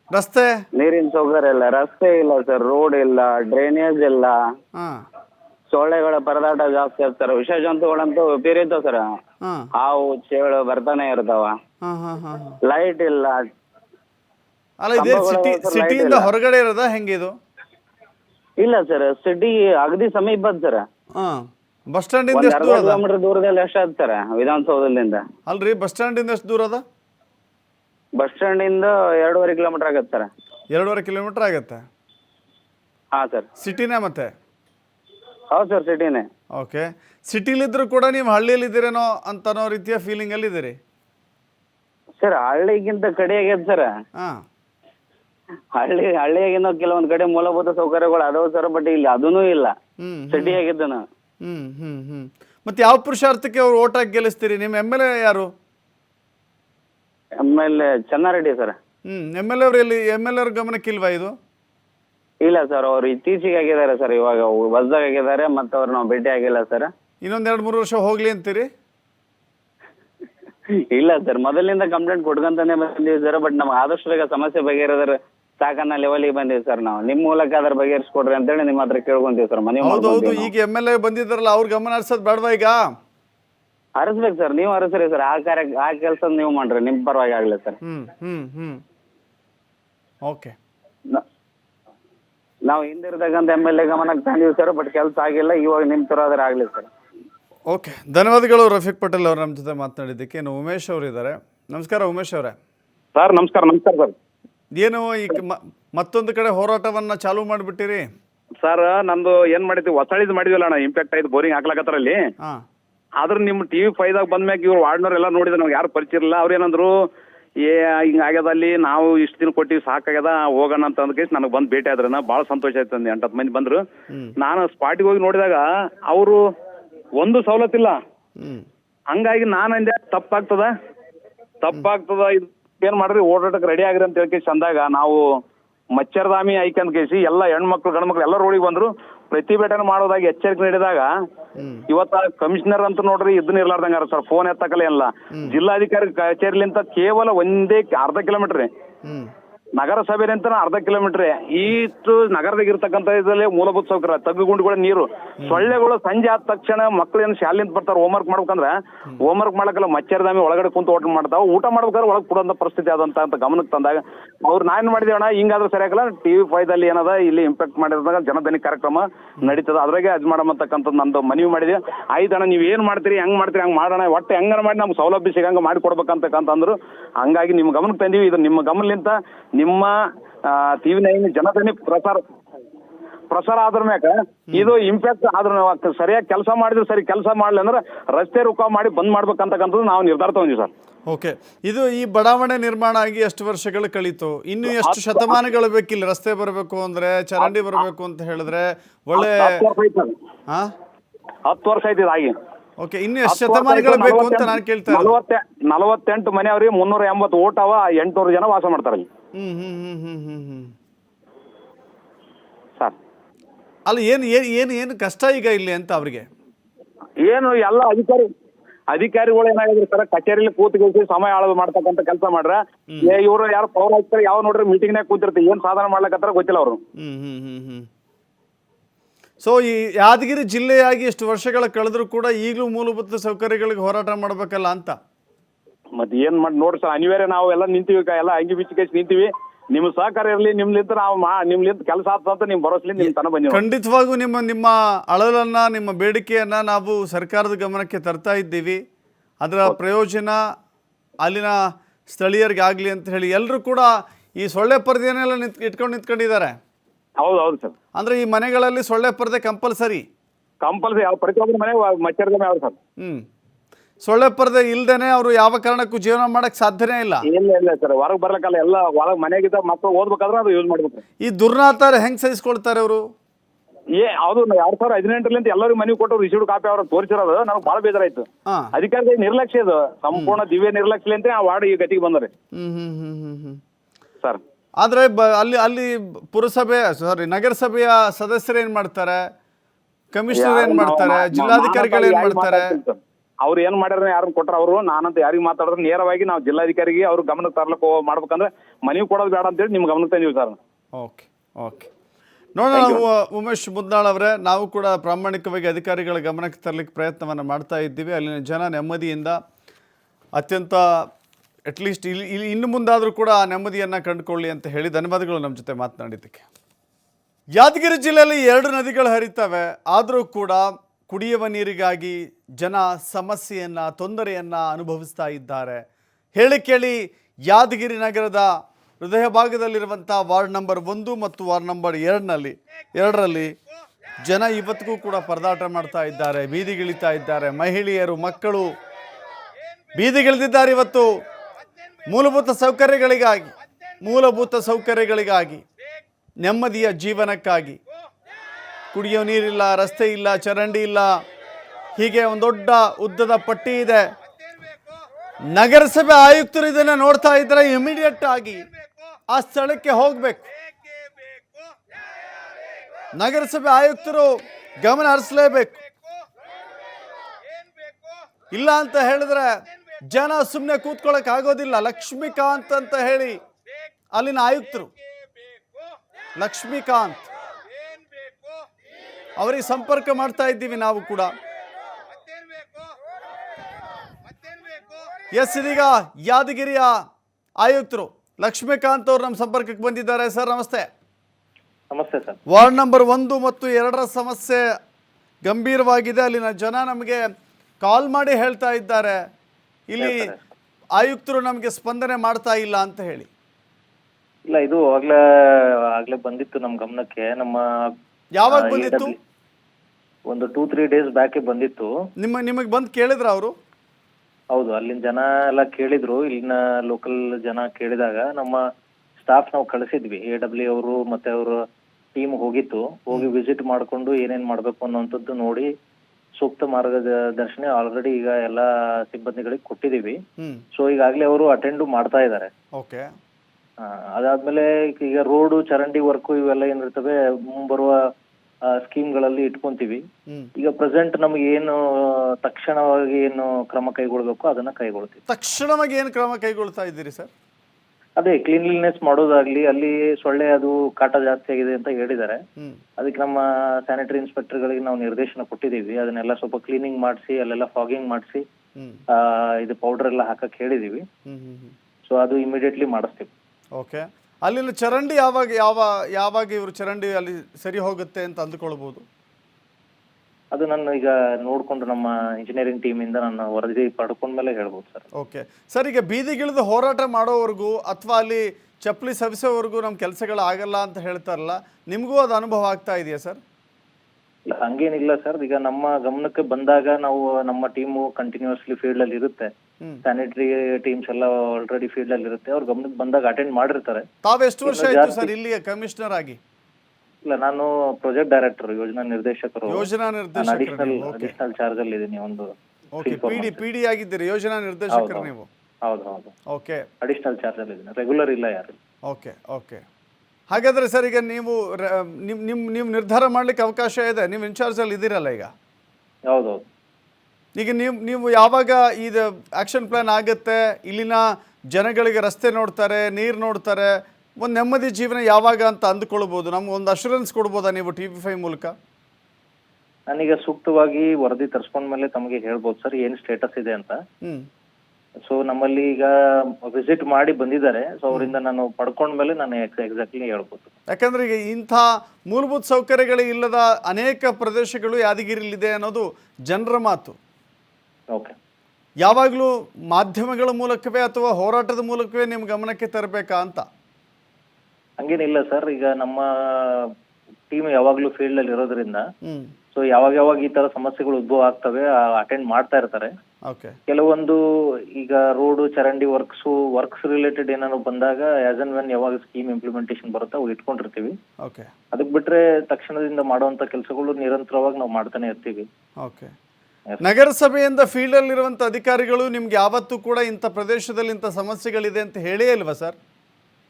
ರಸ್ತೆ? ನೀರಿನ ಸೌಕರ್ಯ ಇಲ್ಲ ರಸ್ತೆ ಇಲ್ಲ ಸರ್ ರೋಡ್ ಇಲ್ಲ ಡ್ರೈನೇಜ್ ಇಲ್ಲ. ಹಾಂ. ಸೊಳ್ಳೆಗಳ ಪರದಾಟ ಜಾಸ್ತಿ ಇರ್ತಾರೆ ವಿಷ ಜಂತುಗಳಂತೂ ವಿಪರೀತ ಸರ್ ಹಾಂ. ಹಾವು ಚೇಳು ಬರ್ತಾನೆ ಇರ್ತಾವ. ಹಾಂ ಹಾಂ ಹಾಂ ಹಾಂ. ಲೈಟ್ ಇಲ್ಲ. ಅಲ್ಲ ಇದೇ ಕಂಬಗಳು ಸಿಟಿ ಸ್ವಲ್ಪ ಸಿಟಿಯಿಂದ. ಹೊರಗಡೆ ಇರೋದಾ ಇದು? ಇಲ್ಲ ಸರ್ ಸಿಟಿ ಅಗದಿ ಸಮೀಪ ಸರ್ ಹಾಂ. ಬಸ್ ಸ್ಟ್ಯಾಂಡಿಂದ ಇಂದ ಎಷ್ಟು ಅರ್ಧ ದೂರ ಅದ? ಕಿಲೋಮೀಟರ್ ದೂರದಲ್ಲಿ ಎಷ್ಟಾದ್ ಆಗ್ತಾರೆ ವಿಧಾನಸೌಧದಿಂದ. ಅಲ್ರಿ ಬಸ್ ಸ್ಟ್ಯಾಂಡಿಂದ ಎಷ್ಟು ದೂರ ಅದ? ಬಸ್ ಸ್ಟ್ಯಾಂಡ್ ಇಂದ ಎರಡೂವರೆ ಕಿಲೋಮೀಟರ್ ಆಗತ್ತೆ ಸರ್ ಎರಡೂವರೆ ಕಿಲೋಮೀಟರ್ ಆಗತ್ತೆ? ಹಾ ಸರ್ ಸಿಟಿನೇ ಮತ್ತೆ? ಹೌದು ಸರ್ ಸಿಟಿನೇ ಓಕೆ ಸಿಟಿಲಿದ್ರು ಕೂಡ ನೀವು ಹಳ್ಳಿಯಲ್ಲಿದ್ದೀರೇನೋ ಅಂತನೋ ರೀತಿಯ ಫೀಲಿಂಗ್ ಅಲ್ಲಿ ಇದ್ದೀರಿ ಸರ್ ಹಳ್ಳಿಗಿಂತ ಕಡೆ ಆಗ್ಯದ ಸರ್ ಹಾಂ. ಹಳ್ಳಿ ಹಳ್ಳಿಯಾಗಿನ ಕೆಲವೊಂದ್ ಕಡೆ ಮೂಲಭೂತ ಸೌಕರ್ಯಗಳು ಅದಾವ ಸರ್ ಬಟ್ ಇಲ್ಲಿ ಅದೂ ಇಲ್ಲ. ಹ್ಞೂ ಸಿಟಿ ಆಗಿದ್ದನ. ಹ್ಮ್ ಹ್ಞೂ ಹ್ಞೂ ಮತ್ತು ಯಾವ ಪುರುಷಾರ್ಥಕ್ಕೆ ಅವ್ರು ಓಟ್ ಹಾಕಿ ಗೆಲ್ಲಿಸ್ತೀರಿ? ನಿಮ್ಮ ಎಂ ಎಲ್ ಎ ಯಾರು? ಆಮೇಲೆ Channareddy sir. Hmm M L ಅವ್ರು ಎಲ್ಲಿ ಎಂ ಎಲ್ ಅವ್ರ ಗಮನಕ್ಕಿಲ್ವಾ ಇದು? ಇಲ್ಲ ಸರ್ ಅವ್ರು ಇತ್ತೀಚೆಗೆ ಆಗಿದ್ದಾರೆ ಸರ್ ಇವಾಗ ಹೊಸ್ದಾಗ ಆಗಿದ್ದಾರೆ ಮತ್ತೆ ಅವ್ರು ನಾವು ಭೇಟಿ ಆಗಿಲ್ಲ ಸರ್. ಇನ್ನೊಂದ್ ಎರಡ್ ಮೂರು ವರ್ಷ ಹೋಗ್ಲಿ ಅಂತೀರಿ? ಇಲ್ಲ ಸರ್ ಮೊದಲಿಂದ ಕಂಪ್ಲೇಂಟ್ ಕೊಡ್ಕೊಂತಾನೆ ಬಂದೀವಿ ಸರ್ ಬಟ್ ನಮ್ಗೆ ಆದಷ್ಟು ಬೇಗ ಸಮಸ್ಯೆ ಬಗೆಹರಿದ್ರೆ ಸಾಕನ್ನ ಲೆವೆಲಿಗೆ ಬಂದೀವಿ ಸರ್ ನಾವು. ನಿಮ್ಮ ಮೂಲಕ ಅದ್ರ ಬಗೆಹರಿಸ್ಕೊಡ್ರಿ ಅಂತೇಳಿ ನಿಮ್ಮ ಹತ್ರ ಕೇಳ್ಕೊಂತೀವಿ ಸರ್ ಮನೆ ಹೌದು ಹೌದು ಈಗ ಎಂ ಎಲ್ ಎ ಬಂದಿದ್ದಾರಲ್ಲ ಅವ್ರ ಗಮನ ಹರಿಸೋದು ಬೇಡವಾ ಈಗ? ಹರಿಸ್ಬೇಕು ಸರ್ ನೀವು ಹರಿಸ್ರಿ ಸರ್ ಆ ಕಾರ್ಯ ಆ ಕೆಲಸ ನೀವು ಮಾಡ್ರಿ ನಿಮ್ ಪರವಾಗಿ ಆಗ್ಲಿ ಸರ್. ಹ್ಮ್ ಓಕೆ. ನ- ನಾವು ಹಿಂದಿರ್ತಕ್ಕಂಥ ಎಂ ಎಲ್ ಎ ಗಮನಕ್ಕೆ ತಂದೀವಿ ಸರ್ ಬಟ್ ಕೆಲಸ ಆಗಿಲ್ಲ ಇವಾಗ ನಿಮ್ ತರ ಆದ್ರೆ ಆಗ್ಲಿ ಸರ್. ಓಕೆ. ಧನ್ಯವಾದಗಳು ರಫೀಕ್ ಪಟೇಲ್ ಅವರು ನಮ್ಮ ಜೊತೆ ಮಾತನಾಡಿದ್ದಕ್ಕೆ. ಇನ್ನು ಉಮೇಶ್ ಅವರು ಇದ್ದಾರೆ. ನಮಸ್ಕಾರ ಉಮೇಶ್ ಅವರೇ. ಸರ್ ನಮಸ್ಕಾರ ನಮಸ್ಕಾರ ಸರ್. ಏನು ಈ ಮ- ಮತ್ತೊಂದು ಕಡೆ ಹೋರಾಟವನ್ನ ಚಾಲೂ ಮಾಡಿಬಿಟ್ಟಿರಿ? ಸರ್ ನಂದು ಏನ್ ಮಾಡಿದ್ವಿ ಹೊಸಳಿದ್ ಮಾಡಿದ್ವಲ್ಲ ಅಣ್ಣ ಇಂಪ್ಯಾಕ್ಟ್ ಆಯ್ತು ಬೋರಿಂಗ್ ಹಾಕ್ಲಕತ್ತಾರ ಅಲ್ಲಿ ಹಾಂ. ಆದ್ರೆ ನಿಮ್ಮ ಟಿವಿ ಫೈದಾಗ ಬಂದ್ಮ್ಯಾಗ ಇವ್ರು ವಾರ್ಡ್ನವ್ರು ಎಲ್ಲ ನೋಡಿದ್ರೆ ನಮ್ಗೆ ಯಾರು ಪರಿಚಯ ಇರಲಿಲ್ಲ ಅವ್ರು ಏನಂದ್ರು ಏ ಹಿಂಗಾಗ್ಯದ ಅಲ್ಲಿ ನಾವು ಇಷ್ಟು ದಿನ ಕೊಟ್ಟಿವಿ ಸಾಕಾಗ್ಯದ ಹೋಗೋಣ ಅಂತ ಅಂದ ಕೇಸ್ ನನಗೆ ಬಂದು ಭೇಟಿ ನಾ ಭಾಳ ಸಂತೋಷ ಆಯ್ತು ಅಂದ್ ಎಂಟತ್ತು ಮಂದಿ ಬಂದ್ರು. ನಾನು ಸ್ಪಾಟಿಗೆ ಹೋಗಿ ನೋಡಿದಾಗ ಅವರು ಒಂದು ಸವಲತ್ತಿಲ್ಲ ಹಂಗಾಗಿ ನಾನು ಅಂದೆ ತಪ್ಪಾಗ್ತದ ತಪ್ಪಾಗ್ತದ ಇದು ಏನ್ ಮಾಡ್ರಿ ಓಡಾಟಕ್ಕೆ ರೆಡಿ ಆಗ್ರಿ ಅಂತ ಹೇಳ್ಕೇಸಿ ಅಂದಾಗ ನಾವು ಮಚ್ಚರ್ದಾಮಿ ಐಕಂದ್ ಕೇಸಿ ಎಲ್ಲ ಹೆಣ್ಮಕ್ಳು ಗಂಡ್ಮಕ್ಳು ಎಲ್ಲ ರೋಡಿಗೆ ಬಂದ್ರು. ಪ್ರತಿಭಟನೆ ಮಾಡೋದಾಗಿ ಎಚ್ಚರಿಕೆ ನೀಡಿದಾಗ ಇವತ್ತ ಕಮಿಷನರ್ ಅಂತ ನೋಡ್ರಿ ಇದನ್ನ ಇರ್ಲಾರ್ದಂಗ ಸರ್ ಫೋನ್ ಎತ್ತಕಲ್ಲ ಎಲ್ಲ ಜಿಲ್ಲಾಧಿಕಾರಿ ಕಚೇರಿಲಿಂತ ಕೇವಲ ಒಂದೇ ಅರ್ಧ ಕಿಲೋಮೀಟರ್ ರೀ ಹ್ಞೂ ನಗರಸಭೆಲಿಂತ ಅರ್ಧ ಕಿಲೋಮೀಟರ್. ಈಟು ನಗರದಾಗ ಇರ್ತಕ್ಕಂಥ ಇದರಲ್ಲಿ ಮೂಲಭೂತ ಸೌಕರ್ಯ ತಗ್ಗು ಗುಂಡಿಗಳ ನೀರು ಸೊಳ್ಳೆಗಳು ಸಂಜೆ ಆದ ತಕ್ಷಣ ಮಕ್ಳು ಏನು ಶಾಲೆಯಿಂದ ಬರ್ತಾರೆ ಹೋಮ್ವರ್ಕ್ ಮಾಡ್ಬೇಕಂದ್ರೆ. ಹೋಮ್ವರ್ಕ್ ಮಾಡಕ್ಕಲ್ಲ ಮಚ್ಚರ್ದಾಮಿ ಒಳಗಡೆ ಕುಂತು ಓಟ್ ಮಾಡ್ತಾವ. ಊಟ ಮಾಡ್ಬೇಕಾದ್ರೆ ಒಳಗೆ ಕೊಡೋಂಥ ಪರಿಸ್ಥಿತಿ ಆದಂತ ಅಂತ ಗಮನಕ್ಕೆ ತಂದಾಗ ಅವ್ರು ನಾನ್ ಅಣ್ಣ ಹಿಂಗಾದ್ರೆ ಸರಿಯಾಗಲ್ಲ ಟಿವಿ ಫೈದಲ್ಲಿ ಏನದ ಇಲ್ಲಿ ಇಂಪ್ಯಾಕ್ಟ್ ಮಾಡಿದಾಗ ಜನಧನಿ ಕಾರ್ಯಕ್ರಮ ನಡೀತದ. ಅದ್ರಾಗೆ ಅದ್ ಮಾಡಮಂತಕ್ಕಂಥದ್ದು ನಂದು ಮನವಿ ಮಾಡಿದೆ. ಆಯ್ತಣ್ಣ ನೀವು ಏನ್ ಮಾಡ್ತೀರಿ ಹೆಂಗ್ ಮಾಡ್ತೀರಿ ಹಂಗ್ ಮಾಡೋಣ. ಒಟ್ಟು ಹೆಂಗಾರ ಮಾಡಿ ನಮ್ಗೆ ಸೌಲಭ್ಯ ಸಿಗಂಗ ಮಾಡಿ ಕೊಡ್ಬೇಕಂತಕ್ಕಂತಂದ್ರು ಹಂಗಾಗಿ ನಿಮ್ಮ ಗಮನಕ್ಕೆ ತಂದೀವಿ. ಇದು ನಿಮ್ಮ ಗಮನಲಿಂತ ನಿಮ್ಮ ಟಿವಿ ನೈನ್ ಜನತನಿ ಪ್ರಸಾರ ಪ್ರಸಾರ ಆದ್ರ ಮ್ಯಾಕ ಇದು ಇಂಪ್ಯಾಕ್ಟ್ ಆದ್ರ ಸರಿಯಾಗಿ ಕೆಲಸ ಮಾಡಿದ್ರೆ ಸರಿ ಕೆಲಸ ಮಾಡ್ಲಿ ಅಂದ್ರೆ ರಸ್ತೆ ರೂಪ ಮಾಡಿ ಬಂದ್ ಮಾಡ್ಬೇಕಂತಕ್ಕಂಥದ್ದು ನಾವು ನಿರ್ಧಾರ ತಗೊಂಡಿವಿ ಸರ್. ಓಕೆ. ಇದು ಈ ಬಡಾವಣೆ ನಿರ್ಮಾಣ ಆಗಿ ಎಷ್ಟು ವರ್ಷಗಳು ಕಳೀತು? ಇನ್ನು ಎಷ್ಟು ಶತಮಾನಗಳು ಬೇಕಿಲ್ಲ? ರಸ್ತೆ ಬರಬೇಕು ಅಂದ್ರೆ ಚರಂಡಿ ಬರಬೇಕು ಅಂತ ಹೇಳಿದ್ರೆ ಒಳ್ಳೆ ಹತ್ತು ವರ್ಷ ಐತಿ ಹಾಗೆ ಓಕೆ ಇನ್ನು ಎಷ್ಟು ಶತಮಾನಗಳು ಬೇಕು ಅಂತ ನಾನು ಕೇಳ್ತಾ ಇರೋದು. ನಲವತ್ತೆ ನಲವತ್ತೆಂಟು ಮನೆ ಮುನ್ನೂರ ಎಂಬತ್ತು ಓಟ್ ಅವ ಎಂಟ್ನೂರು ಜನ ವಾಸ ಮಾಡ್ತಾರೆ ಅಲ್ಲಿ. Hmm hmm hmm hmm hmm hmm sir. ಅಲ್ಲ ಏನು ಏನು ಏನು ಏನು ಕಷ್ಟ ಈಗ ಇಲ್ಲಿ ಅಂತ ಅವ್ರಿಗೆ? ಏನು ಎಲ್ಲ ಅಧಿಕಾರಿ ಅಧಿಕಾರಿಗಳು ಏನಾಗಿದ್ರು ಸರ್ ಕಚೇರಿಲಿ ಕೂತ್ಗಿಸಿ ಸಮಯ ಆಳದು ಮಾಡ್ತಕ್ಕಂತ ಕೆಲಸ ಮಾಡ್ರ ಏ ಇವರು ಯಾರು ಪೌರ ಆಯ್ತಾರೆ ಯಾವ ನೋಡ್ರಿ ಮೀಟಿಂಗ್ ನಾಗ ಕೂತಿರ್ತಿ ಏನ್ ಸಾಧನೆ ಮಾಡ್ಲಕತ್ತಾರ ಗೊತ್ತಿಲ್ಲ ಅವರು. ಹ್ಮ್ ಹ್ಮ್ ಹ್ಮ್ ಹ್ಮ್. ಸೊ ಈ ಯಾದಗಿರಿ ಜಿಲ್ಲೆಯಾಗಿ ಎಷ್ಟು ವರ್ಷಗಳ ಕಳೆದರೂ ಕೂಡ ಈಗಲೂ ಮೂಲಭೂತ ಸೌಕರ್ಯಗಳಿಗೆ ಹೋರಾಟ ಮಾಡಬೇಕಲ್ಲ ಅಂತ? ಮತ್ತೆ ಏನ್ ಮಾಡಿ ನೋಡ್ರಿ ಸರ್ ಅನಿವಾರ್ಯ ನಾವು ಎಲ್ಲ ನಿಂತೀವಿ ಕ- ಎಲ್ಲ ಅಂಗಿ ಬಿಚ್ಚಿಕೇಸಿ ನಿಂತೀವಿ. ನಿಮ್ ಸಹಕಾರ ಇರಲಿ ನಿಮ್ಲಿಂದ ನಾವು ಮಾ ನಿಮ್ಲಿಂದ ಕೆಲಸ ಆಗ್ತದ ನಿಮ್ ಭರೋಸಲಿ ನಿಮ್ ತನ ಬನ್ನಿ ಖಂಡಿತವಾಗೂ ನಿಮ್ಮ ನಿಮ್ಮ ಅಳಲನ್ನ ನಿಮ್ಮ ಬೇಡಿಕೆಯನ್ನ ನಾವು ಸರ್ಕಾರದ ಗಮನಕ್ಕೆ ತರ್ತಾ ಇದ್ದೀವಿ. ಅದರ ಪ್ರಯೋಜನ ಅಲ್ಲಿನ ಸ್ಥಳೀಯರಿಗೆ ಆಗಲಿ ಅಂತ ಹೇಳಿ ಎಲ್ಲರೂ ಕೂಡ ಈ ಸೊಳ್ಳೆ ಪರದೆಯನ್ನೆಲ್ಲ ನಿಂತ್ ಇಟ್ಕೊಂಡು ನಿಂತ್ಕೊಂಡಿದ್ದಾರೆ. ಹೌದು ಹೌದು ಸರ್. ಅಂದರೆ ಈ ಮನೆಗಳಲ್ಲಿ ಸೊಳ್ಳೆ ಪರದೆ ಕಂಪಲ್ಸರಿ. ಕಂಪಲ್ಸರಿ ಯಾವ ಪ್ರತಿಯೊಬ್ಬರ ಮನೆ ಮಚ್ಚರ್ಗಮೆ ಅವ್ರು ಸರ್. ಹ್ಞೂ ಸೊಳ್ಳೆ ಪರದೆ ಇಲ್ದೇನೆ ಅವರು ಯಾವ ಕಾರಣಕ್ಕೂ ಜೀವನ ಮಾಡಕ್ ಸಾಧ್ಯನೇ ಇಲ್ಲ. ಇಲ್ಲ ಇಲ್ಲ ಸರ್. ಹೊರಗೆ ಬರ್ಲಕ್ಕಲ್ಲ ಎಲ್ಲ ಒಳಗೆ ಮನೆಗಿದ್ದ ಮಕ್ಕಳು ಓದ್ಬೇಕಾದ್ರೆ ಅದು ಯೂಸ್ ಮಾಡ್ಬೇಕು. ಈ ದುರ್ನಾತಾರ ಹೆಂಗ್ ಸಹಿಸ್ಕೊಳ್ತಾರೆ ಅವರು? ಏ ಅದು ಎರಡ್ ಸಾವಿರ ಹದಿನೆಂಟರಿಂದ ಎಲ್ಲರಿಗೂ ಮನೆ ಕೊಟ್ಟು ರಿಸೀವ್ಡ್ ಕಾಪಿ ಅವ್ರ ತೋರಿಸಿರೋದು ನನಗೆ ಭಾಳ ಬೇಜಾರಾಯ್ತು. ಅಧಿಕಾರಿ ನಿರ್ಲಕ್ಷ್ಯ ಇದು. ಸಂಪೂರ್ಣ ದಿವ್ಯ ನಿರ್ಲಕ್ಷ್ಯ ಅಂತ ಆ ವಾರ್ಡ್ ಈ ಗತಿಗೆ ಬಂದರಿ ಸರ್. ಆದ್ರೆ ಬ ಅಲ್ಲಿ ಅಲ್ಲಿ ಪುರಸಭೆ ಸಾರಿ ನಗರಸಭೆಯ ಸದಸ್ಯರು ಏನ್ ಮಾಡ್ತಾರೆ? ಕಮಿಷನರ್ ಏನ್ ಮಾಡ್ತಾರೆ? ಜಿಲ್ಲಾಧಿಕಾರಿಗಳು ಏನ್ ಮಾಡ್ತಾರೆ? ಅವ್ರು ಏನ್ ಮಾಡ್ಯಾರ ಯಾರು ಕೊಟ್ರ ಅವರು ನಾನಂತ ಯಾರಿಗೆ ಮಾತಾಡಿದ್ರೆ ನೇರವಾಗಿ ನಾವು ಜಿಲ್ಲಾಧಿಕಾರಿಗೆ ಅವ್ರ ಗಮನಕ್ಕೆ ತರ್ಲಕ್ಕೆ ಮಾಡ್ಬೇಕಂದ್ರೆ ಮನವಿ ಕೊಡೋದು ಬೇಡ ಅಂತೇಳಿ ನಿಮ್ಗೆ ಗಮನಕ್ಕೆ ತಂದೀವಿ ಸರ್. Okay okay. ನೋಡೋಣ ನಾವು ಉಮೇಶ್ ಮುದ್ನಾಳ್ ಅವರೇ ನಾವು ಕೂಡ ಪ್ರಾಮಾಣಿಕವಾಗಿ ಅಧಿಕಾರಿಗಳ ಗಮನಕ್ಕೆ ತರಲಿಕ್ಕೆ ಪ್ರಯತ್ನವನ್ನು ಮಾಡ್ತಾ ಇದ್ದೀವಿ. ಅಲ್ಲಿನ ಜನ ನೆಮ್ಮದಿಯಿಂದ ಅತ್ಯಂತ ಅಟ್ಲೀಸ್ಟ್ ಇಲ್ಲಿ ಇಲ್ಲಿ ಇನ್ನು ಮುಂದಾದರೂ ಕೂಡ ಆ ನೆಮ್ಮದಿಯನ್ನು ಕಂಡುಕೊಳ್ಳಿ ಅಂತ ಹೇಳಿ ಧನ್ಯವಾದಗಳು ನಮ್ಮ ಜೊತೆ ಮಾತನಾಡಿದ್ದಕ್ಕೆ. ಯಾದಗಿರಿ ಜಿಲ್ಲೆಯಲ್ಲಿ ಎರಡು ನದಿಗಳು ಹರಿತವೆ ಆದರೂ ಕೂಡ ಕುಡಿಯುವ ನೀರಿಗಾಗಿ ಜನ ಸಮಸ್ಯೆಯನ್ನು, ತೊಂದರೆಯನ್ನು ಅನುಭವಿಸ್ತಾ ಇದ್ದಾರೆ. ಹೇಳಿ ಕೇಳಿ, ಯಾದಗಿರಿ ನಗರದ ಹೃದಯ ಭಾಗದಲ್ಲಿರುವಂಥ ವಾರ್ಡ್ ನಂಬರ್ ಒಂದು ಮತ್ತು ವಾರ್ಡ್ ನಂಬರ್ ಎರಡನಲ್ಲಿ, ಎರಡರಲ್ಲಿ ಜನ ಇವತ್ತಿಗೂ ಕೂಡ ಪರದಾಟ ಮಾಡ್ತಾ ಇದ್ದಾರೆ ಬೀದಿಗಿಳಿತಾ ಇದ್ದಾರೆ. ಮಹಿಳೆಯರು, ಮಕ್ಕಳು ಬೀದಿಗಿಳಿದಿದ್ದಾರೆ ಇವತ್ತು. ಮೂಲಭೂತ ಸೌಕರ್ಯಗಳಿಗಾಗಿ ಮೂಲಭೂತ ಸೌಕರ್ಯಗಳಿಗಾಗಿ, ನೆಮ್ಮದಿಯ ಜೀವನಕ್ಕಾಗಿ. ಕುಡಿಯೋ ನೀರಿಲ್ಲ, ರಸ್ತೆ ಇಲ್ಲ, ಚರಂಡಿ ಇಲ್ಲ. ಹೀಗೆ ಒಂದು ದೊಡ್ಡ ಉದ್ದದ ಪಟ್ಟಿ ಇದೆ. ನಗರಸಭೆ ಆಯುಕ್ತರು ಇದನ್ನ ನೋಡ್ತಾ ಇದ್ರೆ ಇಮಿಡಿಯೇಟ್ ಆಗಿ ಆ ಸ್ಥಳಕ್ಕೆ ಹೋಗ್ಬೇಕು. ನಗರಸಭೆ ಆಯುಕ್ತರು ಗಮನ ಹರಿಸಲೇಬೇಕು. ಇಲ್ಲ ಅಂತ ಹೇಳಿದ್ರೆ ಜನ ಸುಮ್ಮನೆ ಕೂತ್ಕೊಳ್ಳೋಕೆ ಆಗೋದಿಲ್ಲ. ಲಕ್ಷ್ಮೀಕಾಂತ್ ಅಂತ ಹೇಳಿ ಅಲ್ಲಿನ ಆಯುಕ್ತರು. ಲಕ್ಷ್ಮೀಕಾಂತ್. ಅವರಿಗೆ ಸಂಪರ್ಕ ಮಾಡ್ತಾ ಇದ್ದೀವಿ ನಾವು ಕೂಡ. ಎಸ್ ಇದೀಗ ಯಾದಗಿರಿಯ ಆಯುಕ್ತರು ಲಕ್ಷ್ಮೀಕಾಂತ್ ಅವರು ನಮ್ಮ ಸಂಪರ್ಕಕ್ಕೆ ಬಂದಿದ್ದಾರೆ. ಸರ್ ನಮಸ್ತೆ. ನಮಸ್ತೆ ಸರ್. ವಾರ್ಡ್ ನಂಬರ್ ಒಂದು ಮತ್ತು ಎರಡರ ಸಮಸ್ಯೆ ಗಂಭೀರವಾಗಿದೆ. ಅಲ್ಲಿನ ಜನ ನಮಗೆ ಕಾಲ್ ಮಾಡಿ ಹೇಳ್ತಾ ಇದ್ದಾರೆ. ಇಲ್ಲಿ ಆಯುಕ್ತರು ನಮಗೆ ಸ್ಪಂದನೆ ಮಾಡ್ತಾ ಇಲ್ಲ ಅಂತ ಹೇಳಿ. ಇಲ್ಲ ಇದು ಆಗ್ಲೇ ಆಗ್ಲೇ ಬಂದಿತ್ತು ನಮ್ಮ ಗಮನಕ್ಕೆ. ನಮ್ಮ ಯಾವಾಗ ಬಂದಿತ್ತು? ಒಂದು ಟೂ ತ್ರೀ ಡೇಸ್ ಬ್ಯಾಕ್ ಬಂದಿತ್ತು. ನಿಮ್ಮ ನಿಮಗೆ ಬಂದು ಕೇಳಿದ್ರ ಅವರು? ಹೌದು ಅಲ್ಲಿನ ಜನ ಎಲ್ಲ ಕೇಳಿದ್ರು. ಇಲ್ಲಿನ ಲೋಕಲ್ ಜನ ಕೇಳಿದಾಗ ನಮ್ಮ ಸ್ಟಾಫ್ ನಾವು ಕಳಿಸಿದ್ವಿ. ಎ ಡಬ್ಲ್ಯೂ ಅವರು ಮತ್ತೆ ಅವ್ರ ಟೀಮ್ ಹೋಗಿತ್ತು. ಹೋಗಿ ವಿಸಿಟ್ ಮಾಡ್ಕೊಂಡು ಏನೇನ್ ಮಾಡ್ಬೇಕು ಅನ್ನೋಂಥದ್ದು ನೋಡಿ ಸೂಕ್ತ ಮಾರ್ಗದರ್ಶನ ಆಲ್ರೆಡಿ ಈಗ ಎಲ್ಲಾ ಸಿಬ್ಬಂದಿಗಳಿಗೆ ಕೊಟ್ಟಿದೀವಿ ಸೊ ಈಗಾಗಲೇ ಅವರು ಅಟೆಂಡ್ ಮಾಡ್ತಾ ಇದ್ದಾರೆ. ಅದಾದ್ಮೇಲೆ ಈಗ ರೋಡು ಚರಂಡಿ ವರ್ಕು ಇವೆಲ್ಲ ಏನಿರ್ತವೆ ಮುಂಬರುವ ಸ್ಕೀಮ್ಗಳಲ್ಲಿ ಇಟ್ಕೊಂತೀವಿ. ಈಗ ಪ್ರೆಸೆಂಟ್ ನಮ್ಗೆ ಏನು ತಕ್ಷಣವಾಗಿ ಏನು ಕ್ರಮ ಕೈಗೊಳ್ಬೇಕು ಅದನ್ನ ಕೈಗೊಳ್ತೀವಿ. ತಕ್ಷಣವಾಗಿ ಏನು ಕ್ರಮ ಕೈಗೊಳ್ತಾ ಇದ್ದೀರಿ ಸರ್? ಅದೇ ಕ್ಲೀನ್ಲಿನೆಸ್ ಮಾಡೋದಾಗ್ಲಿ ಅಲ್ಲಿ ಸೊಳ್ಳೆ ಅದು ಕಾಟ ಜಾಸ್ತಿ ಆಗಿದೆ ಅಂತ ಹೇಳಿದ್ದಾರೆ. ಅದಕ್ಕೆ ನಮ್ಮ ಸ್ಯಾನಿಟರಿ ಇನ್ಸ್ಪೆಕ್ಟರ್ಗಳಿಗೆ ನಾವು ನಿರ್ದೇಶನ ಕೊಟ್ಟಿದ್ದೀವಿ. ಅದನ್ನೆಲ್ಲ ಸ್ವಲ್ಪ ಕ್ಲೀನಿಂಗ್ ಮಾಡಿಸಿ ಅಲ್ಲೆಲ್ಲ ಫಾಗಿಂಗ್ ಮಾಡಿಸಿ ಇದು ಪೌಡರ್ ಎಲ್ಲ ಹಾಕಕ್ ಹೇಳಿದೀವಿ ಸೊ ಅದು ಇಮಿಡಿಯೇಟ್ಲಿ ಮಾಡಿಸ್ತೀವಿ. ಓಕೆ ಅಲ್ಲಿನ ಚರಂಡಿ ಯಾವಾಗ ಯಾವ ಯಾವಾಗ ಇವರು ಚರಂಡಿ ಅಲ್ಲಿ ಸರಿ ಹೋಗುತ್ತೆ ಅಂತ ಅಂದುಕೊಳ್ಬೋದು? ಅದು ನಾನು ಈಗ ನೋಡಿಕೊಂಡು ನಮ್ಮ ಇಂಜಿನಿಯರಿಂಗ್ ಟೀಮ್ ಇಂದ ನಾನು ವರದಿ ಪಡ್ಕೊಂಡ್ಮೇಲೆ ಹೇಳ್ಬೋದು ಸರ್. ಓಕೆ. ಸರ್ ಈಗ ಬೀದಿಗಿಳಿದು ಹೋರಾಟ ಮಾಡೋವರೆಗೂ ಅಥವಾ ಅಲ್ಲಿ ಚಪ್ಪಲಿ ಸವಿಸೋವರೆಗೂ ನಮ್ಮ ಕೆಲಸಗಳು ಆಗಲ್ಲ ಅಂತ ಹೇಳ್ತಾರಲ್ಲ ನಿಮಗೂ ಅದು ಅನುಭವ ಆಗ್ತಾ ಇದೆಯಾ ಸರ್? ಇಲ್ಲ ಹಂಗೇನಿಲ್ಲ ಸರ್. ಈಗ ನಮ್ಮ ಗಮನಕ್ಕೆ ಬಂದಾಗ ನಾವು ನಮ್ಮ ಟೀಮು ಕಂಟಿನ್ಯೂಸ್ಲಿ ಫೀಲ್ಡ್ ಅಲ್ಲಿ ಇರುತ್ತೆ. ಸ್ಯಾನಿಟರಿ ಟೀಮ್ಸ್ ಎಲ್ಲ ಆಲ್ರೆಡಿ ಫೀಲ್ಡ್ ಅಲ್ಲಿ ಇರುತ್ತೆ. ಅವ್ರ ಗಮನಕ್ಕೆ ಬಂದಾಗ ಅಟೆಂಡ್ ಮಾಡಿರ್ತಾರೆ. ತಾವು ಎಷ್ಟು ವರ್ಷ ಆಯ್ತು ಸರ್ ಇಲ್ಲಿಯ ಕಮಿಷನರ್ ಆಗಿ? ಇಲ್ಲ ನಾನು ಪ್ರಾಜೆಕ್ಟ್ ಡೈರೆಕ್ಟರ್ ಯೋಜನಾ ನಿರ್ದೇಶಕರು. ಯೋಜನಾ ನಿರ್ದೇಶಕರು ಅಡಿಷನಲ್ ಅಡಿಷನಲ್ ಚಾರ್ಜ್ ಅಲ್ಲಿ ಇದ್ದೀನಿ ಒಂದು okay P D P D ಆಗಿದ್ದೀರಿ ಯೋಜನಾ ನಿರ್ದೇಶಕರು ನೀವು? ಹೌದು ಹೌದು ಓಕೆ ಅಡಿಷನಲ್ ಚಾರ್ಜ್ ಅಲ್ಲಿ ಇದ್ದೀನಿ ರೆಗ್ಯುಲರ್ ಇಲ್ಲ ಯಾರು. ಓಕೆ ಓಕೆ ಹಾಗಾದ್ರೆ ಸರ್ ಈಗ ನೀವು ನಿಮ್ ನಿಮ್ ನಿಮ್ಮ ನೀವು ನಿರ್ಧಾರ ಮಾಡ್ಲಿಕ್ಕೆ ಅವಕಾಶ ಇದೆ? ನೀವು ಇನ್ಚಾರ್ಜಲ್ಲಿ ಇದ್ದೀರಲ್ಲ ಈಗ? ಹೌದೌದು ಈಗ ನೀವು ನೀವು ಯಾವಾಗ ಇದು ಆ್ಯಕ್ಷನ್ ಪ್ಲ್ಯಾನ್ ಆಗುತ್ತೆ? ಇಲ್ಲಿನ ಜನಗಳಿಗೆ ರಸ್ತೆ ನೋಡ್ತಾರೆ ನೀರು ನೋಡ್ತಾರೆ. ಒಂದು ನೆಮ್ಮದಿ ಜೀವನ ಯಾವಾಗ ಅಂತ ಅಂದ್ಕೊಳ್ಬೋದು. ನಮ್ಗೆ ಒಂದು ಅಶೂರೆನ್ಸ್ ಕೊಡ್ಬೋದಾ ನೀವು ಟಿ ವಿ ಫೈವ್ ಮೂಲಕ? ನಾನೀಗ ಸೂಕ್ತವಾಗಿ ವರದಿ ತರ್ಸ್ಕೊಂಡ್ಮೇಲೆ ತಮಗೆ ಹೇಳ್ಬೋದು ಸರ್ ಏನು ಸ್ಟೇಟಸ್ ಇದೆ ಅಂತ. ಸೊ ನಮ್ಮಲ್ಲಿ ಈಗ ವಿಸಿಟ್ ಮಾಡಿ ಬಂದಿದ್ದಾರೆ. ಸೊ ಅವರಿಂದ ನಾನು ಪಡ್ಕೊಂಡ ಮೇಲೆ ನಾನು ಎಕ್ಸಾಕ್ಟ್ಲಿ ಹೇಳ್ಬೋದು. ಯಾಕಂದ್ರೆ ಈಗ ಇಂಥ ಮೂಲಭೂತ ಸೌಕರ್ಯಗಳೇ ಇಲ್ಲದ ಅನೇಕ ಪ್ರದೇಶಗಳು ಯಾದಗಿರಿಲಿದೆ ಅನ್ನೋದು ಜನರ ಮಾತು. ಓಕೆ ಯಾವಾಗಲೂ ಮಾಧ್ಯಮಗಳ ಮೂಲಕವೇ ಅಥವಾ ಹೋರಾಟದ ಮೂಲಕವೇ ನಿಮ್ಮ ಗಮನಕ್ಕೆ ತರಬೇಕಾ ಅಂತ? ಹಂಗೇನಿಲ್ಲ ಸರ್. ಈಗ ನಮ್ಮ ಟೀಮ್ ಯಾವಾಗ್ಲೂ ಫೀಲ್ಡ್ ಅಲ್ಲಿ ಇರೋದ್ರಿಂದ ಸೊ ಯಾವಾಗ ಯಾವಾಗ ಈ ತರ ಸಮಸ್ಯೆಗಳು ಉದ್ಭವ ಆಗ್ತವೆ ಅಟೆಂಡ್ ಮಾಡ್ತಾ ಇರ್ತಾರೆ. ಕೆಲವೊಂದು ಈಗ ರೋಡ್ ಚರಂಡಿ ವರ್ಕ್ಸ್ ವರ್ಕ್ಸ್ ರಿಲೇಟೆಡ್ ಏನಾದ್ರು ಬಂದಾಗ ಆಸ್ ಅನ್ ವೆನ್ ಯಾವಾಗ ಸ್ಕೀಮ್ ಇಂಪ್ಲಿಮೆಂಟೇಷನ್ ಬರುತ್ತೆ ಅವು ಇಟ್ಕೊಂಡಿರ್ತೀವಿ. ಅದಕ್ ಬಿಟ್ರೆ ತಕ್ಷಣದಿಂದ ಮಾಡುವಂತ ಕೆಲಸಗಳು ನಿರಂತರವಾಗಿ ನಾವು ಮಾಡ್ತಾನೆ ಇರ್ತೀವಿ. ಓಕೆ ಫೀಲ್ಡ್ ಅಲ್ಲಿರುವಂತ ಅಧಿಕಾರಿಗಳು ನಿಮ್ಗೆ ಯಾವತ್ತೂ ಕೂಡ ಇಂಥ ಪ್ರದೇಶದಲ್ಲಿ ಇಂಥ ಸಮಸ್ಯೆಗಳಿದೆ ಅಂತ ಹೇಳೇ ಇಲ್ವಾ ಸರ್?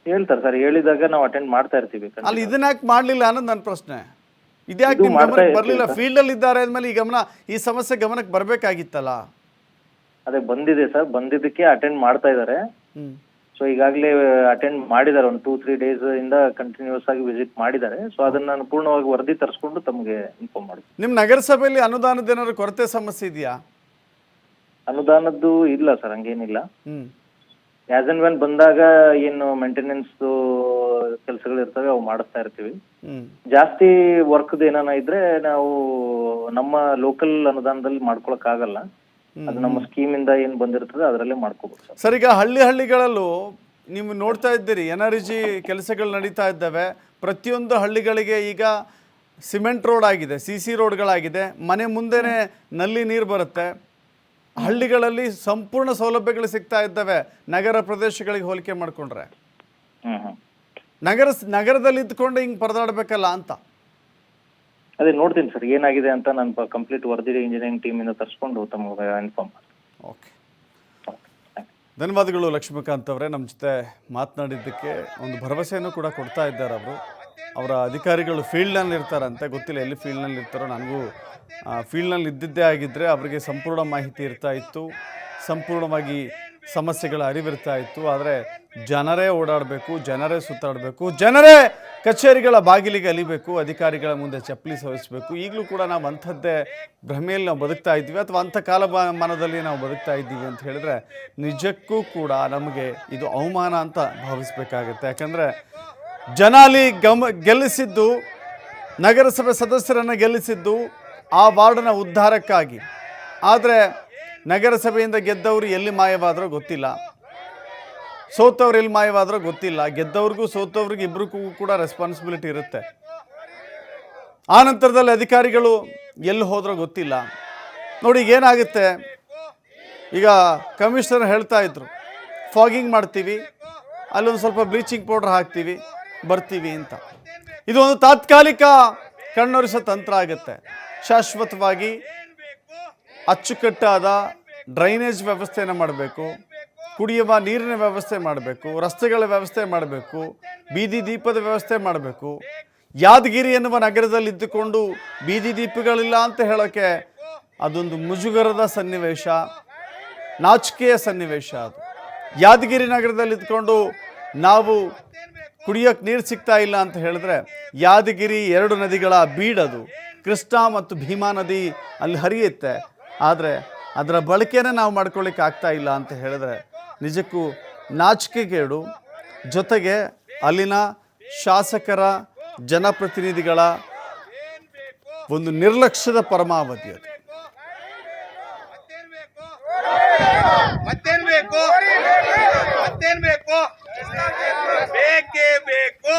ಹೇಳ್ತಾರೆ ಸರ್. ಹೇಳಿದಾಗ ನಾವು ಅಟೆಂಡ್ ಮಾಡ್ತಾ ಇರ್ತೀವಿ ಅಲ್ಲಿ ಇದನ್ನ ಯಾಕೆ ಮಾಡ್ಲಿಲ್ಲ ಅನ್ನೋದು ನನ್ನ ಪ್ರಶ್ನೆ. ಇದ್ಯಾಕೆ ಇದು ನಿಮ್ಮ ಮಾಡ್ತಾ ಗಮನಕ್ಕೆ ಬರಲಿಲ್ಲ? ಫೀಲ್ಡ್ ಫೀಲ್ಡಲ್ಲಿ ಇದ್ದಾರೆ ಅಂದ್ಮೇಲೆ ಈ ಗಮನ ಈ ಸಮಸ್ಯೆ ಗಮನಕ್ಕೆ ಬರಬೇಕಾಗಿತ್ತಲ್ಲ? ಅದೇ ಬಂದಿದೆ ಸರ್. ಬಂದಿದ್ದಕ್ಕೆ ಅಟೆಂಡ್ ಮಾಡ್ತಾ ಇದ್ದಾರೆ. ಹ್ಞೂ ಸೊ ಈಗಾಗಲೇ ಅಟೆಂಡ್ ಮಾಡಿದ್ದಾರೆ. ಒಂದು ಟೂ ತ್ರೀ ಡೇಸ್ ಇಂದ ಕಂಟಿನ್ಯೂಸ್ ಆಗಿ ವಿಸಿಟ್ ಮಾಡಿದ್ದಾರೆ. ಸೊ ಅದನ್ನ ನಾನು ಪೂರ್ಣವಾಗಿ ವರದಿ ತರಿಸ್ಕೊಂಡು ತಮಗೆ ಇನ್ಫಾರ್ಮ್ ಮಾಡಿ ನಿಮ್ಮ ನಗರಸಭೆಯಲ್ಲಿ ಅನುದಾನದ ಏನಾದ್ರು ಕೊರತೆ ಸಮಸ್ಯೆ ಇದೆಯಾ? ಅನುದಾನದ್ದು ಇಲ್ಲ ಸರ್ ಹಂಗೇನಿಲ್ಲ. ಹ್ಮ್. ಆಸ್ ಅಂಡ್ ವೆನ್ ಬಂದಾಗ ಏನು ಮೇಂಟೆನೆನ್ಸ್ ಕೆಲಸಗಳು ಇರ್ತವೆ ಅವು ಮಾಡಿಸ್ತಾ ಇರ್ತೀವಿ. ಜಾಸ್ತಿ ವರ್ಕ್ ಏನಾನ ಇದ್ರೆ ನಾವು ನಮ್ಮ ಲೋಕಲ್ ಅನುದಾನದಲ್ಲಿ ಮಾಡ್ಕೊಳಕ್ ಆಗಲ್ಲ ಅದು ನಮ್ಮ ಸ್ಕೀಮ್ ಇಂದ ಏನ್ ಬಂದಿರ್ತದೆ ಅದರಲ್ಲೇ ಮಾಡ್ಕೋಬಹುದು ಸರ್. ಸರ್ ಈಗ ಹಳ್ಳಿ ಹಳ್ಳಿಗಳಲ್ಲೂ ನೀವು ನೋಡ್ತಾ ಇದ್ದೀರಿ ಎನರ್ಜಿ ಕೆಲಸಗಳು ನಡೀತಾ ಇದ್ದಾವೆ. ಪ್ರತಿಯೊಂದು ಹಳ್ಳಿಗಳಿಗೆ ಈಗ ಸಿಮೆಂಟ್ ರೋಡ್ ಆಗಿದೆ ಸಿ ಸಿ ರೋಡ್ಗಳಾಗಿದೆ. ಮನೆ ಮುಂದೆನೇ ನಲ್ಲಿ ನೀರು ಬರುತ್ತೆ. ಹಳ್ಳಿಗಳಲ್ಲಿ ಸಂಪೂರ್ಣ ಸೌಲಭ್ಯಗಳು ಸಿಗ್ತಾ ಇದ್ದಾವೆ ನಗರ ಪ್ರದೇಶಗಳಿಗೆ ಹೋಲಿಕೆ ಮಾಡಿಕೊಂಡ್ರೆ. ನಗರ ನಗರದಲ್ಲಿ ಇದ್ಕೊಂಡು ಹಿಂಗೆ ಪರದಾಡಬೇಕಲ್ಲ ಅಂತ. ಅದೇ ನೋಡ್ತೀನಿ ಸರ್ ಏನಾಗಿದೆ ಅಂತ ನಾನು ಕಂಪ್ಲೀಟ್ ವರದಿ ಇಂಜಿನಿಯರಿಂಗ್ ಟೀಮ್ ಇಂದ ತರಿಸ್ಕೊಂಡು ತಮಗೆ ಇನ್ಫಾರ್ಮ್ ಓಕೆ ಧನ್ಯವಾದಗಳು ಲಕ್ಷ್ಮೀಕಾಂತ್ ಅವರೇ ನಮ್ಮ ಜೊತೆ ಮಾತನಾಡಿದ್ದಕ್ಕೆ ಒಂದು ಭರವಸೆಯನ್ನು ಕೂಡ ಕೊಡ್ತಾ ಇದ್ದಾರೆ ಅವರು. ಅವರ ಅಧಿಕಾರಿಗಳು ಫೀಲ್ಡ್ನಲ್ಲಿ ಇರ್ತಾರಂತೆ ಗೊತ್ತಿಲ್ಲ ಎಲ್ಲಿ ಫೀಲ್ಡ್ನಲ್ಲಿ ಇರ್ತಾರೋ ನನಗೂ ಫೀಲ್ಡ್ನಲ್ಲಿ ಇದ್ದಿದ್ದೇ ಆಗಿದ್ದರೆ ಅವರಿಗೆ ಸಂಪೂರ್ಣ ಮಾಹಿತಿ ಇರ್ತಾ ಇತ್ತು. ಸಂಪೂರ್ಣವಾಗಿ ಸಮಸ್ಯೆಗಳ ಅರಿವಿರ್ತಾ ಇತ್ತು. ಆದರೆ ಜನರೇ ಓಡಾಡಬೇಕು ಜನರೇ ಸುತ್ತಾಡಬೇಕು ಜನರೇ ಕಚೇರಿಗಳ ಬಾಗಿಲಿಗೆ ಅಲಿಬೇಕು, ಅಧಿಕಾರಿಗಳ ಮುಂದೆ ಚಪ್ಪಲಿ ಸವಿಸಬೇಕು ಈಗಲೂ ಕೂಡ ನಾವು ಅಂಥದ್ದೇ ಭ್ರಮೆಯಲ್ಲಿ ನಾವು ಬದುಕ್ತಾ ಇದ್ದೀವಿ. ಅಥವಾ ಅಂಥ ಕಾಲಮಾನದಲ್ಲಿ ನಾವು ಬದುಕ್ತಾ ಇದ್ದೀವಿ ಅಂತ ಹೇಳಿದ್ರೆ ನಿಜಕ್ಕೂ ಕೂಡ ನಮಗೆ ಇದು ಅವಮಾನ ಅಂತ ಭಾವಿಸ್ಬೇಕಾಗತ್ತೆ. ಯಾಕಂದರೆ ಜನ ಅಲ್ಲಿ ಗಮ, ಗೆಲ್ಲಿಸಿದ್ದು, ನಗರಸಭೆ ಸದಸ್ಯರನ್ನು ಗೆಲ್ಲಿಸಿದ್ದು ಆ ವಾರ್ಡನ ಉದ್ಧಾರಕ್ಕಾಗಿ. ಆದರೆ ನಗರಸಭೆಯಿಂದ ಗೆದ್ದವರು ಎಲ್ಲಿ ಮಾಯವಾದರೂ ಗೊತ್ತಿಲ್ಲ. ಸೋತವ್ರು ಎಲ್ಲಿ ಮಾಯವಾದ್ರೆ ಗೊತ್ತಿಲ್ಲ. ಗೆದ್ದವ್ರಿಗೂ ಸೋತವ್ರಿಗೂ ಇಬ್ಬರಿಗೂ ಕೂಡ ರೆಸ್ಪಾನ್ಸಿಬಿಲಿಟಿ ಇರುತ್ತೆ. ಆ ನಂತರದಲ್ಲಿ ಅಧಿಕಾರಿಗಳು ಎಲ್ಲಿ ಹೋದ್ರೋ ಗೊತ್ತಿಲ್ಲ. ನೋಡಿ, ಈಗ ಏನಾಗುತ್ತೆ? ಈಗ ಕಮಿಷನರ್ ಹೇಳ್ತಾ ಇದ್ರು ಫಾಗಿಂಗ್ ಮಾಡ್ತೀವಿ, ಅಲ್ಲೊಂದು ಸ್ವಲ್ಪ ಬ್ಲೀಚಿಂಗ್ ಪೌಡ್ರ್ ಹಾಕ್ತೀವಿ, ಬರ್ತೀವಿ ಅಂತ. ಇದು ಒಂದು ತಾತ್ಕಾಲಿಕ ಕಣ್ಣೊರೆಸೋ ತಂತ್ರ ಆಗುತ್ತೆ. ಶಾಶ್ವತವಾಗಿ ಅಚ್ಚುಕಟ್ಟಾದ ಡ್ರೈನೇಜ್ ವ್ಯವಸ್ಥೆಯನ್ನು ಮಾಡಬೇಕು. ಕುಡಿಯುವ ನೀರಿನ ವ್ಯವಸ್ಥೆ ಮಾಡಬೇಕು, ರಸ್ತೆಗಳ ವ್ಯವಸ್ಥೆ ಮಾಡಬೇಕು, ಬೀದಿ ದೀಪದ ವ್ಯವಸ್ಥೆ ಮಾಡಬೇಕು. ಯಾದಗಿರಿ ಎನ್ನುವ ನಗರದಲ್ಲಿ ಇದ್ದುಕೊಂಡು ಬೀದಿ ದೀಪಗಳಿಲ್ಲ ಅಂತ ಹೇಳೋಕ್ಕೆ ಅದೊಂದು ಮುಜುಗರದ ಸನ್ನಿವೇಶ, ನಾಚಿಕೆಯ ಸನ್ನಿವೇಶ ಅದು. ಯಾದಗಿರಿ ನಗರದಲ್ಲಿ ಇದ್ಕೊಂಡು ನಾವು ಕುಡಿಯೋಕ್ಕೆ ನೀರು ಸಿಗ್ತಾ ಇಲ್ಲ ಅಂತ ಹೇಳಿದ್ರೆ ಯಾದಗಿರಿ ಎರಡು ನದಿಗಳ ಬೀಡದು ಕೃಷ್ಣಾ ಮತ್ತು ಭೀಮಾ ನದಿ ಅಲ್ಲಿ ಹರಿಯುತ್ತೆ. ಆದರೆ ಅದರ ಬಳಕೆನೇ ನಾವು ಮಾಡ್ಕೊಳ್ಳಿಕ್ಕೆ ಆಗ್ತಾ ಇಲ್ಲ ಅಂತ ಹೇಳಿದ್ರೆ ನಿಜಕ್ಕೂ ನಾಚಿಕೆಗೇಡು. ಜೊತೆಗೆ ಅಲ್ಲಿನ ಶಾಸಕರ ಜನಪ್ರತಿನಿಧಿಗಳ ಒಂದು ನಿರ್ಲಕ್ಷ್ಯದ ಪರಮಾವಧಿ ಅದು ಮತ್ತೇನ್ ಬೇಕು ಮತ್ತೇನ್ ಬೇಕು ಬೇಕೇ ಬೇಕು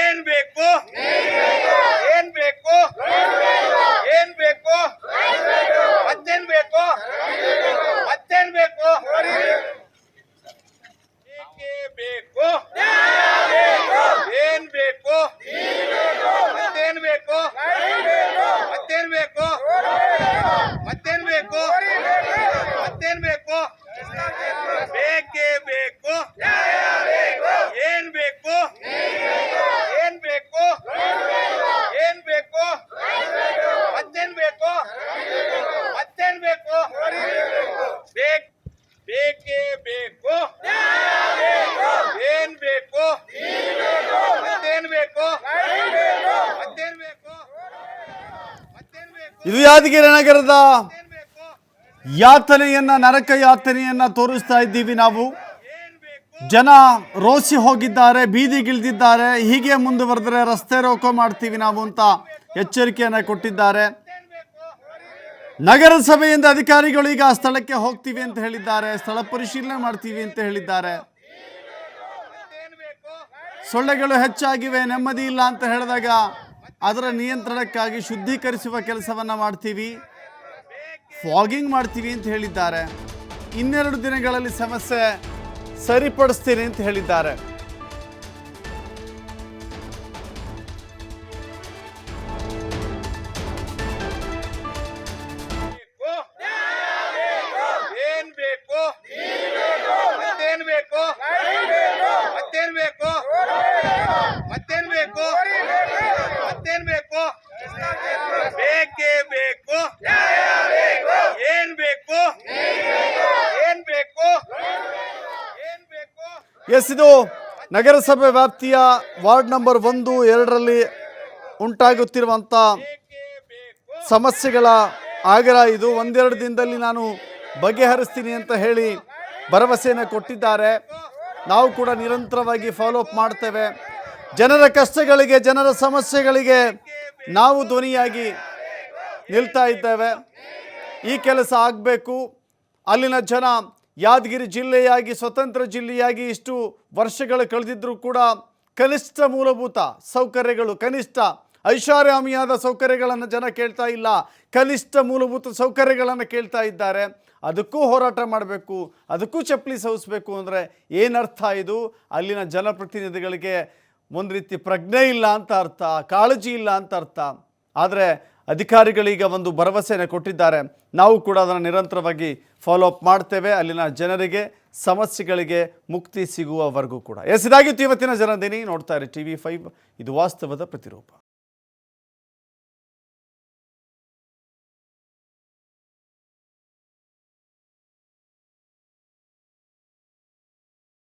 ಏನ್ ಬೇಕು ಏನ್ ಬೇಕು ಏನ್ ಬೇಕು ಮತ್ತೇನ್ ಬೇಕು ಮತ್ತೇನ್ ಬೇಕು ಬೇಕೇ ಬೇಕು ಏನ್ ಬೇಕು ಮತ್ತೇನ್ ಬೇಕು ಮತ್ತೇನ್ ಬೇಕು ಮತ್ತೇನ್ ಬೇಕು ಮತ್ತೇನ್ ಬೇಕು ಬೇಕೇ ಬೇಕು ಏನ್ ಬೇಕು ಏನ್ ಬೇಕು ಏನ್ ಬೇಕು ಮತ್ತೇನ್ ಬೇಕು ಮತ್ತೇನ್ ಬೇಕು ಬೇಕ್ ಬೇಕೇ ಬೇಕು ಏನ್ ಬೇಕು ಮತ್ತೇನ್ ಬೇಕು ಮತ್ತೇನ್ ಬೇಕು ಮತ್ತೇನ್ ಬೇಕು ಇದು ಯಾದಗಿರಿ ನಗರದ ಯಾತನೆಯನ್ನ, ನರಕ ಯಾತನೆಯನ್ನ ತೋರಿಸ್ತಾ ಇದ್ದೀವಿ ನಾವು. ಜನ ರೋಸಿ ಹೋಗಿದ್ದಾರೆ ಬೀದಿಗಿಳಿದಿದ್ದಾರೆ ಹೀಗೆ ಮುಂದುವರೆದ್ರೆ ರಸ್ತೆ ರೋಕೋ ಮಾಡ್ತೀವಿ ನಾವು ಅಂತ ಎಚ್ಚರಿಕೆಯನ್ನು ಕೊಟ್ಟಿದ್ದಾರೆ. ನಗರಸಭೆಯಿಂದ ಅಧಿಕಾರಿಗಳು ಈಗ ಸ್ಥಳಕ್ಕೆ ಹೋಗ್ತೀವಿ ಅಂತ ಹೇಳಿದ್ದಾರೆ. ಸ್ಥಳ ಪರಿಶೀಲನೆ ಮಾಡ್ತೀವಿ ಅಂತ ಹೇಳಿದ್ದಾರೆ. ಸೊಳ್ಳೆಗಳು ಹೆಚ್ಚಾಗಿವೆ, ನೆಮ್ಮದಿ ಇಲ್ಲ ಅಂತ ಹೇಳಿದಾಗ ಅದರ ನಿಯಂತ್ರಣಕ್ಕಾಗಿ ಶುದ್ಧೀಕರಿಸುವ ಕೆಲಸವನ್ನು ಮಾಡ್ತೀವಿ. ಫಾಗಿಂಗ್ ಮಾಡ್ತೀವಿ ಅಂತ ಹೇಳಿದ್ದಾರೆ. ಇನ್ನೆರಡು ದಿನಗಳಲ್ಲಿ ಸಮಸ್ಯೆ ಸರಿಪಡಿಸ್ತೀನಿ ಅಂತ ಹೇಳಿದ್ದಾರೆ. ಎಸ್ ಇದು ನಗರಸಭೆ ವ್ಯಾಪ್ತಿಯ ವಾರ್ಡ್ ನಂಬರ್ ಒಂದು, ಎರಡರಲ್ಲಿ ಉಂಟಾಗುತ್ತಿರುವಂಥ ಸಮಸ್ಯೆಗಳ ಆಗರ ಇದು. ಒಂದೆರಡು ದಿನದಲ್ಲಿ ನಾನು ಬಗೆಹರಿಸ್ತೀನಿ ಅಂತ ಹೇಳಿ ಭರವಸೆಯನ್ನು ಕೊಟ್ಟಿದ್ದಾರೆ. ನಾವು ಕೂಡ ನಿರಂತರವಾಗಿ ಫಾಲೋಅಪ್ ಮಾಡ್ತೇವೆ. ಜನರ ಕಷ್ಟಗಳಿಗೆ, ಜನರ ಸಮಸ್ಯೆಗಳಿಗೆ ನಾವು ಧ್ವನಿಯಾಗಿ ನಿಲ್ತಾ ಇದ್ದೇವೆ. ಈ ಕೆಲಸ ಆಗಬೇಕು. ಅಲ್ಲಿನ ಜನ ಯಾದಗಿರಿ ಜಿಲ್ಲೆಯಾಗಿ, ಸ್ವತಂತ್ರ ಜಿಲ್ಲೆಯಾಗಿ ಇಷ್ಟು ವರ್ಷಗಳು ಕಳೆದಿದ್ದರೂ ಕೂಡ ಕನಿಷ್ಠ ಮೂಲಭೂತ ಸೌಕರ್ಯಗಳು, ಕನಿಷ್ಠ ಐಷಾರಾಮಿಯಾದ ಸೌಕರ್ಯಗಳನ್ನು ಜನ ಕೇಳ್ತಾ ಇಲ್ಲ. ಕನಿಷ್ಠ ಮೂಲಭೂತ ಸೌಕರ್ಯಗಳನ್ನು ಕೇಳ್ತಾ ಇದ್ದಾರೆ. ಅದಕ್ಕೂ ಹೋರಾಟ ಮಾಡಬೇಕು, ಅದಕ್ಕೂ ಚಪ್ಪಲಿ ಸವಿಸ್ಬೇಕು ಅಂದರೆ ಏನರ್ಥ ಇದು? ಅಲ್ಲಿನ ಜನಪ್ರತಿನಿಧಿಗಳಿಗೆ ಒಂದು ರೀತಿ ಪ್ರಜ್ಞೆ ಇಲ್ಲ ಅಂತ ಅರ್ಥ, ಕಾಳಜಿ ಇಲ್ಲ ಅಂತ ಅರ್ಥ. ಆದರೆ ಅಧಿಕಾರಿಗಳೀಗ ಒಂದು ಭರವಸೆಯನ್ನು ಕೊಟ್ಟಿದ್ದಾರೆ. ನಾವು ಕೂಡ ಅದನ್ನು ನಿರಂತರವಾಗಿ ಫಾಲೋ ಅಪ್ ಮಾಡ್ತೇವೆ. ಅಲ್ಲಿನ ಜನರಿಗೆ, ಸಮಸ್ಯೆಗಳಿಗೆ ಮುಕ್ತಿ ಸಿಗುವವರೆಗೂ ಕೂಡ. ಎಸ್, ಇದಾಗಿತ್ತು ಇವತ್ತಿನ ಜನದಿನಿ. ನೋಡ್ತಾ ಇರಿ ಟಿ ವಿ ಇದು ವಾಸ್ತವದ ಪ್ರತಿರೂಪ.